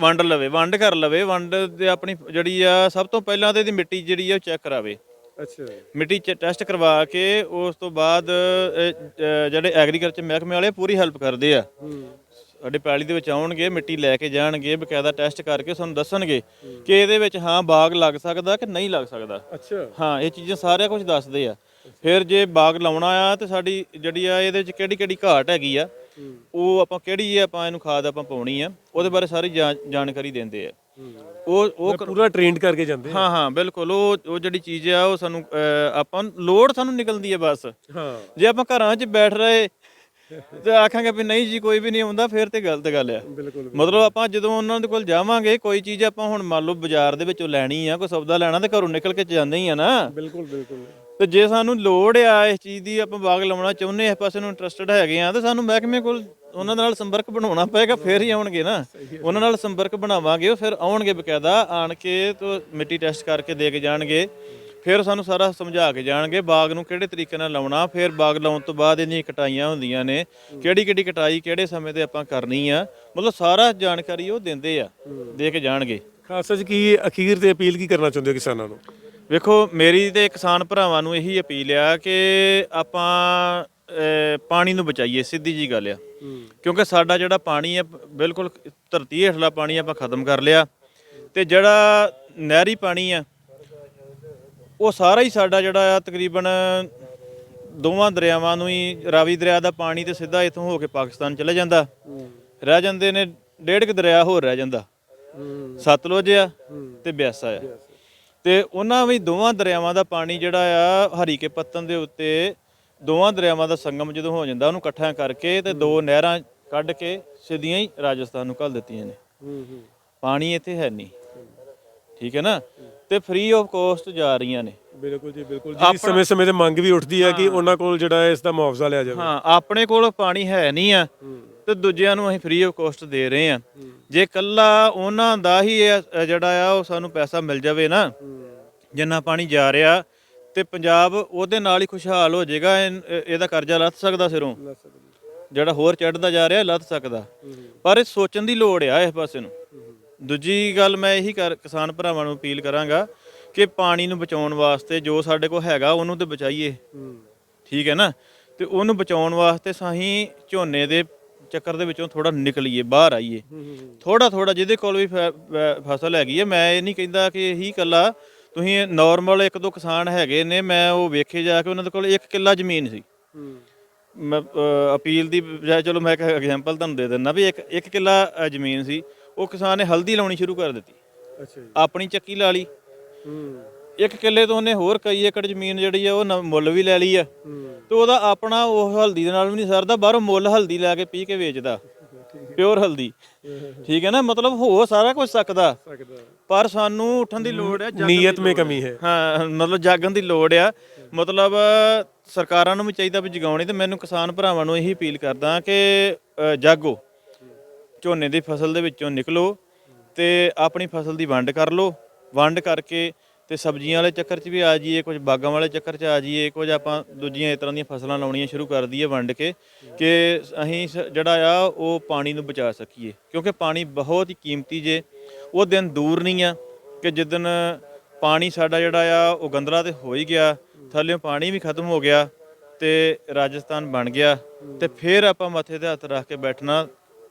ਵੰਡ ਲਵੇ ਵੰਡ ਕਰ ਲਵੇ ਵੰਡ ਦੇ ਆਪਣੀ ਜਿਹੜੀ ਆ ਸਭ ਤੋਂ ਪਹਿਲਾਂ ਤੇ ਇਹਦੀ ਮਿੱਟੀ ਜਿਹੜੀ ਆ ਉਹ ਚੈੱਕ ਕਰਾਵੇ। ਅੱਛਾ। ਮਿੱਟੀ ਚ ਟੈਸਟ ਕਰਵਾ ਕੇ ਉਸ ਤੋਂ ਬਾਅਦ ਜਿਹੜੇ ਐਗਰੀਕਲਚਰ ਮਹਿਕਮੇ ਵਾਲੇ ਪੂਰੀ ਹੈਲਪ ਕਰਦੇ ਆ। ਸਾਡੇ ਪੈਲੀ ਦੇ ਵਿੱਚ ਆਉਣਗੇ ਮਿੱਟੀ ਲੈ ਕੇ ਜਾਣਗੇ ਬਕਾਇਦਾ ਟੈਸਟ ਕਰਕੇ ਸਾਨੂੰ ਦੱਸਣਗੇ ਕਿ ਇਹਦੇ ਵਿੱਚ ਹਾਂ ਬਾਗ ਲੱਗ ਸਕਦਾ ਕਿ ਨਹੀਂ ਲੱਗ ਸਕਦਾ। ਅੱਛਾ। ਹਾਂ ਇਹ ਚੀਜ਼ਾਂ ਸਾਰਿਆ ਕੁਝ ਦੱਸਦੇ ਆ। ਫਿਰ ਜੇ ਬਾਗ ਲਾਉਣਾ ਆ ਤੇ ਸਾਡੀ ਜਿਹੜੀ ਆ ਇਹਦੇ ਵਿੱਚ ਕਿਹੜੀ ਕਿਹੜੀ ਘਾਟ ਹੈਗੀ ਆ ਉਹ ਆਪਾਂ ਕਿਹੜੀ ਆਪਾਂ ਇਹਨੂੰ ਖਾਦ ਆਪਾਂ ਪਾਉਣੀ ਆ ਉਹਦੇ ਬਾਰੇ ਸਾਰੀ ਜਾਣ- ਜਾਣਕਾਰੀ ਦਿੰਦੇ ਆ। ਉਹ ਉਹ ਪੂਰਾ ਟ੍ਰੇਨਡ ਕਰਕੇ ਜਾਂਦੇ ਹਾਂ ਹਾਂ ਬਿਲਕੁਲ ਉਹ ਉਹ ਜਿਹੜੀ ਚੀਜ਼ ਆ ਉਹ ਸਾਨੂੰ ਆਪਾਂ ਲੋੜ ਸਾਨੂੰ ਨਿਕਲਦੀ ਹੈ ਬਸ। ਹਾਂ। ਜੇ ਆਪਾਂ ਘਰਾਂ 'ਚ ਬੈਠ ਰਹੇ ਤੇ ਆਖਾਂਗੇ ਵੀ ਨਹੀਂ ਜੀ ਕੋਈ ਵੀ ਨਹੀਂ ਆਉਂਦਾ ਫਿਰ ਤੇ ਗਲਤ ਗੱਲ ਆ। ਬਿਲਕੁਲ ਮਤਲਬ ਆਪਾਂ ਜਦੋਂ ਉਹਨਾਂ ਦੇ ਕੋਲ ਜਾਵਾਂਗੇ ਕੋਈ ਚੀਜ਼ ਆਪਾਂ ਹੁਣ ਮੰਨ ਲਓ ਬਾਜ਼ਾਰ ਦੇ ਵਿੱਚੋਂ ਲੈਣੀ ਆ ਕੋਈ ਸੌਦਾ ਲੈਣਾ ਤੇ ਘਰੋਂ ਨਿਕਲ ਕੇ ਜਾਂਦੇ ਹੀ ਆ ਨਾ। ਬਿਲਕੁਲ ਬਿਲਕੁਲ। ਤੇ ਜੇ ਸਾਨੂੰ ਲੋੜ ਆ ਇਸ ਚੀਜ਼ ਦੀ ਆਪਾਂ ਬਾਗ ਲਾਉਣਾ ਚਾਹੁੰਦੇ ਆ ਇਸ ਪਾਸੇ ਨੂੰ ਇੰਟਰਸਟਿਡ ਹੈਗੇ ਆ ਤੇ ਸਾਨੂੰ ਮਹਿਕਮੇ ਕੋਲ ਉਹਨਾਂ ਨਾਲ ਸੰਪਰਕ ਬਣਾਉਣਾ ਪਏਗਾ ਫਿਰ ਹੀ ਆਉਣਗੇ ਨਾ। ਉਹਨਾਂ ਨਾਲ ਸੰਪਰਕ ਬਣਾਵਾਂਗੇ ਉਹ ਫਿਰ ਆਉਣਗੇ ਬਕਾਇਦਾ ਆਣ ਕੇ ਤੋਂ ਮਿੱਟੀ ਟੈਸਟ ਕਰਕੇ ਦੇ ਕੇ ਜਾਣਗੇ। ਫਿਰ ਸਾਨੂੰ ਸਾਰਾ ਸਮਝਾ ਕੇ ਜਾਣਗੇ ਬਾਗ ਨੂੰ ਕਿਹੜੇ ਤਰੀਕੇ ਨਾਲ ਲਾਉਣਾ ਫਿਰ ਬਾਗ ਲਾਉਣ ਤੋਂ ਬਾਅਦ ਇਹਦੀਆਂ ਕਟਾਈਆਂ ਹੁੰਦੀਆਂ ਨੇ ਕਿਹੜੀ ਕਿਹੜੀ ਕਟਾਈ ਕਿਹੜੇ ਸਮੇਂ ਤੇ ਆਪਾਂ ਕਰਨੀ ਆ ਮਤਲਬ ਸਾਰਾ ਜਾਣਕਾਰੀ ਉਹ ਦਿੰਦੇ ਆ ਦੇ ਕੇ ਜਾਣਗੇ। ਖਾਲਸਾ ਜੀ ਕੀ ਅਖੀਰ ਤੇ ਅਪੀਲ ਕੀ ਕਰਨਾ ਚਾਹੁੰਦੇ ਹੋ ਕਿਸਾਨਾਂ ਨੂੰ? ਵੇਖੋ ਮੇਰੀ ਤੇ ਕਿਸਾਨ ਭਰਾਵਾਂ ਨੂੰ ਇਹੀ ਅਪੀਲ ਆ ਕਿ ਆਪਾਂ ਪਾਣੀ ਨੂੰ ਬਚਾਈਏ ਸਿੱਧੀ ਜੀ ਗੱਲ ਆ। ਕਿਉਂਕਿ ਸਾਡਾ ਜਿਹੜਾ ਪਾਣੀ ਆ ਬਿਲਕੁਲ ਧਰਤੀ ਹੇਠਲਾ ਪਾਣੀ ਆਪਾਂ ਖਤਮ ਕਰ ਲਿਆ। ਤੇ ਜਿਹੜਾ ਨਹਿਰੀ ਪਾਣੀ ਆ ਉਹ ਸਾਰਾ ਹੀ ਸਾਡਾ ਜਿਹੜਾ ਆ ਤਕਰੀਬਨ ਦੋਵਾਂ ਦਰਿਆਵਾਂ ਨੂੰ ਹੀ ਰਾਵੀ ਦਰਿਆ ਦਾ ਪਾਣੀ ਤੇ ਸਿੱਧਾ ਇੱਥੋਂ ਹੋ ਕੇ ਪਾਕਿਸਤਾਨ ਚਲੇ ਜਾਂਦਾ। ਰਹਿ ਜਾਂਦੇ ਨੇ ਡੇਢ ਕੁ ਦਰਿਆ ਹੋਰ ਰਹਿ ਜਾਂਦਾ। ਸਤਲੁਜ ਆ ਤੇ ਬਿਆਸਾ ਆ। ਤੇ ਉਹਨਾਂ ਵੀ ਦੋਵਾਂ ਦਰਿਆਵਾਂ ਦਾ ਪਾਣੀ ਜਿਹੜਾ ਆ ਹਰੀਕੇ ਪੱਤਨ ਦੇ ਉੱਤੇ ਦੋਵਾਂ ਦਰਿਆਵਾਂ ਦਾ ਸੰਗਮ ਜਦੋਂ ਹੋ ਜਾਂਦਾ ਉਹਨੂੰ ਇਕੱਠਾ ਕਰਕੇ ਤੇ ਦੋ ਨਹਿਰਾਂ ਕੱਢ ਕੇ ਸਿੱਧੀਆਂ ਹੀ ਰਾਜਸਥਾਨ ਨੂੰ ਘੱਲ ਦਿੱਤੀਆਂ ਨੇ। ਪਾਣੀ ਇੱਥੇ ਹੈ ਨਹੀਂ। ਠੀਕ ਹੈ ਨਾ? ਤੇ ਫ੍ਰੀ ਆਫ ਕਾਸਟ ਜਾ ਰਹੀਆਂ ਨੇ। ਬਿਲਕੁਲ ਜੀ ਬਿਲਕੁਲ ਜੀ। ਸਮੇਂ ਸਮੇਂ ਤੇ ਮੰਗ ਵੀ ਉੱਠਦੀ ਹੈ ਕਿ ਉਹਨਾਂ ਕੋਲ ਜਿਹੜਾ ਹੈ ਇਸ ਦਾ ਮੁਆਵਜ਼ਾ ਲਿਆ ਜਾਵੇ। ਹਾਂ ਆਪਣੇ ਕੋਲ ਪਾਣੀ ਹੈ ਨਹੀਂ ਆ ਤੇ ਦੂਜਿਆਂ ਨੂੰ ਅਸੀਂ ਫ੍ਰੀ ਆਫ ਕਾਸਟ ਦੇ ਰਹੇ ਆ। ਜੇ ਕੱਲਾ ਉਹਨਾਂ ਦਾ ਹੀ ਇਹ, ਅ, ਜਿਹੜਾ ਆ ਉਹ ਸਾਨੂੰ ਪੈਸਾ ਮਿਲ ਜਾਵੇ ਨਾ ਜਿੰਨਾ ਪਾਣੀ ਜਾ ਰਿਹਾ ਤੇ ਪੰਜਾਬ ਉਹਦੇ ਨਾਲ ਹੀ ਖੁਸ਼ਹਾਲ ਹੋ ਜਾਏਗਾ ਇਹ- ਇਹਦਾ ਕਰਜ਼ਾ ਲੱਥ ਸਕਦਾ ਸਿਰੋਂ। ਜਿਹੜਾ ਹੋਰ ਚੜਦਾ ਜਾ ਰਿਹਾ ਲੱਥ ਸਕਦਾ। ਪਰ ਇਹ ਸੋਚਣ ਦੀ ਲੋੜ ਆ ਇਸ ਪਾਸੇ ਨੂੰ। ਦੂਜੀ ਗੱਲ ਮੈਂ ਇਹੀ ਕਰ ਕਿਸਾਨ ਭਰਾਵਾਂ ਨੂੰ ਅਪੀਲ ਕਰਾਂਗਾ ਕਿ ਪਾਣੀ ਨੂੰ ਬਚਾਉਣ ਵਾਸਤੇ ਜੋ ਸਾਡੇ ਕੋਲ ਹੈਗਾ ਉਹਨੂੰ ਤੇ ਬਚਾਈਏ। ਠੀਕ ਹੈ ਨਾ? ਤੇ ਉਹਨੂੰ ਬਚਾਉਣ ਵਾਸਤੇ ਸਾਹੀਂ ਝੋਨੇ ਦੇ ਚੱਕਰ ਦੇ ਵਿੱਚੋਂ ਥੋੜਾ ਨਿਕਲੀਏ ਬਾਹਰ ਆਈਏ। ਥੋੜਾ ਥੋੜਾ ਜਿਹਦੇ ਕੋਲ ਵੀ ਫ- ਫ- ਫਸਲ ਹੈਗੀ ਹੈ ਮੈਂ ਇਹ ਨਹੀਂ ਕਹਿੰਦਾ ਕਿ ਇਹੀ ਕੱਲਾ ਤੁਸੀਂ ਨਾਰਮਲ ਇੱਕ ਦੋ ਕਿਸਾਨ ਹੈਗੇ ਨੇ ਮੈਂ ਉਹ ਵੇਖੇ ਜਾ ਕੇ ਉਹਨਾਂ ਦੇ ਕੋਲ ਇੱਕ ਕਿੱਲਾ ਜ਼ਮੀਨ ਸੀ। ਮੈਂ ਅਪੀਲ ਦੀ ਬਜਾਏ ਚਲੋ ਮੈਂ ਇੱਕ ਐਗਜ਼ਾਮਪਲ ਤੁਹਾਨੂੰ ਦੇ ਦਿੰਦਾ ਵੀ ਇੱਕ ਇੱਕ ਕਿੱਲਾ ਅ, ਜ਼ਮੀਨ ਸੀ। ਉਹ ਕਿਸਾਨ ਨੇ ਹਲਦੀ ਲਾਉਣੀ ਸ਼ੁਰੂ ਕਰ ਦਿੱਤੀ। ਅੱਛਾ ਜੀ। ਆਪਣੀ ਚੱਕੀ ਲਾ ਲਈ। ਹੂੰ। ਇੱਕ ਕਿੱਲੇ ਤੋਂ ਉਹਨੇ ਹੋਰ ਕਈ ਏਕੜ ਜ਼ਮੀਨ ਜਿਹੜੀ ਆ ਉਹ ਨ- ਮੁੱਲ ਵੀ ਲੈ ਲਈ ਆ। ਹੂੰ। ਤੇ ਉਹਦਾ ਆਪਣਾ ਉਹ ਹਲਦੀ ਦੇ ਨਾਲ ਵੀ ਨਹੀਂ ਸਰਦਾ ਬਾਹਰੋਂ ਮੁੱਲ ਹਲਦੀ ਲੈ ਕੇ ਪੀ ਕੇ ਵੇਚਦਾ। ਪਿਓਰ ਹਲਦੀ। ਠੀਕ ਹੈ ਨਾ? ਮਤਲਬ ਹੋ ਸਾਰਾ ਕੁਝ ਸਕਦਾ। ਸਕਦਾ। ਪਰ ਸਾਨੂੰ ਉੱਠਣ ਦੀ ਲੋੜ ਹੈ ਜਾਗਣ ਦੀ ਨੀਅਤ ਮੇ ਲੋੜ ਹੈ। ਕਮੀ ਹੈ। ਹਾਂ ਮਤਲਬ ਜਾਗਣ ਦੀ ਲੋੜ ਆ। ਮਤਲਬ ਸਰਕਾਰਾਂ ਨੂੰ ਵੀ ਚਾਹੀਦਾ ਵੀ ਜਗਾਉਣੀ ਤੇ ਮੈਨੂੰ ਕਿਸਾਨ ਭਰਾਵਾਂ ਨੂੰ ਇਹੀ ਅਪੀਲ ਕਰਦਾ ਕਿ ਅ, ਜਾਗੋ। ਝੋਨੇ ਦੀ ਫਸਲ ਦੇ ਵਿੱਚੋਂ ਨਿਕਲੋ ਤੇ ਆਪਣੀ ਫਸਲ ਦੀ ਵੰਡ ਕਰ ਲਓ। ਵੰਡ ਕਰਕੇ ਤੇ ਸਬਜ਼ੀਆਂ ਵਾਲੇ ਚੱਕਰ 'ਚ ਵੀ ਆ ਜਾਈਏ, ਕੁਝ ਬਾਗਾਂ ਵਾਲੇ ਚੱਕਰ 'ਚ ਆ ਜਾਈਏ, ਕੁਝ ਆਪਾਂ ਦੂਜੀਆਂ ਇਸ ਤਰ੍ਹਾਂ ਦੀਆਂ ਫਸਲਾਂ ਲਾਉਣੀਆਂ ਸ਼ੁਰੂ ਕਰ ਦਈਏ ਵੰਡ ਕੇ ਕਿ ਅਸੀਂ ਸ- ਜਿਹੜਾ ਆ ਉਹ ਪਾਣੀ ਨੂੰ ਬਚਾ ਸਕੀਏ। ਕਿਉਂਕਿ ਪਾਣੀ ਬਹੁਤ ਹੀ ਕੀਮਤੀ ਜੇ, ਉਹ ਦਿਨ ਦੂਰ ਨਹੀਂ ਆ ਕਿ ਜਿੱਦਨ ਪਾਣੀ ਸਾਡਾ ਜਿਹੜਾ ਆ ਉਹ ਗੰਦਲਾ ਤੇ ਹੋ ਹੀ ਗਿਆ ਥੱਲੇੋਂ ਪਾਣੀ ਵੀ ਖਤਮ ਹੋ ਗਿਆ ਤੇ ਰਾਜਸਥਾਨ ਬਣ ਗਿਆ ਤੇ ਫਿਰ ਆਪਾਂ ਮੱਥੇ ਤੇ ਹੱਥ ਰੱਖ ਕੇ ਬੈਠਣਾ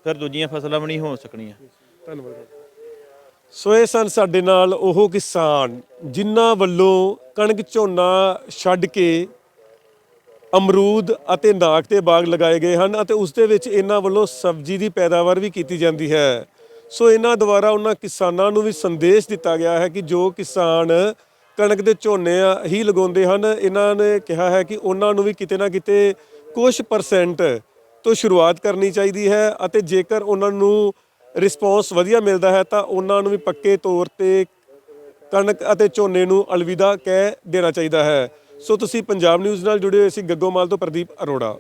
ਫਿਰ ਦੂਜੀਆਂ ਫਸਲਾਂ ਵੀ ਨਹੀਂ ਹੋ ਸਕਣੀਆਂ। ਧੰਨਵਾਦ ਸੋ ਇਹ ਸਨ ਸਾਡੇ ਨਾਲ ਉਹ ਕਿਸਾਨ, ਜਿਨ੍ਹਾਂ ਵੱਲੋਂ ਕਣਕ ਝੋਨਾ ਛੱਡ ਕੇ ਅਮਰੂਦ ਅਤੇ ਨਾਕ ਦੇ ਬਾਗ ਲਗਾਏ ਗਏ ਹਨ ਅਤੇ ਉਸ ਦੇ ਵਿੱਚ ਇਹਨਾਂ ਵੱਲੋਂ ਸਬਜ਼ੀ ਦੀ ਪੈਦਾਵਾਰ ਵੀ ਕੀਤੀ ਜਾਂਦੀ ਹੈ। ਸੋ ਇਹਨਾਂ ਦੁਆਰਾ ਉਹਨਾਂ ਕਿਸਾਨਾਂ ਨੂੰ ਵੀ ਸੰਦੇਸ਼ ਦਿੱਤਾ ਗਿਆ ਹੈ ਕਿ ਜੋ ਕਿਸਾਨ ਕਣਕ ਦੇ ਝੋਨੇ ਹੀ ਲਗਾਉਂਦੇ ਹਨ, ਇਹਨਾਂ ਨੇ ਕਿਹਾ ਹੈ ਕਿ ਉਹਨਾਂ ਨੂੰ ਵੀ ਕਿਤੇ ਨਾ ਕਿਤੇ ਕੁਝ ਪਰਸੈਂਟ ਤੋਂ ਸ਼ੁਰੂਆਤ ਕਰਨੀ ਚਾਹੀਦੀ ਹੈ ਅਤੇ ਜੇਕਰ ਉਹਨਾਂ ਨੂੰ ਰਿਸਪੌਂਸ ਵਧੀਆ ਮਿਲਦਾ ਹੈ ਤਾਂ ਉਹਨਾਂ ਨੂੰ ਵੀ ਪੱਕੇ ਤੌਰ ਤੇ ਕਣਕ ਅਤੇ ਝੋਨੇ ਨੂੰ ਅਲਵਿਦਾ ਕਹਿ ਦੇਣਾ ਚਾਹੀਦਾ ਹੈ। ਸੋ ਤੁਸੀਂ ਪੰਜਾਬ ਨਿਊਜ਼ ਨਾਲ ਜੁੜੇ ਹੋਏ ਸੀ ਗੱਗੋਮਾਲ ਤੋਂ ਪ੍ਰਦੀਪ ਅਰੋੜਾ।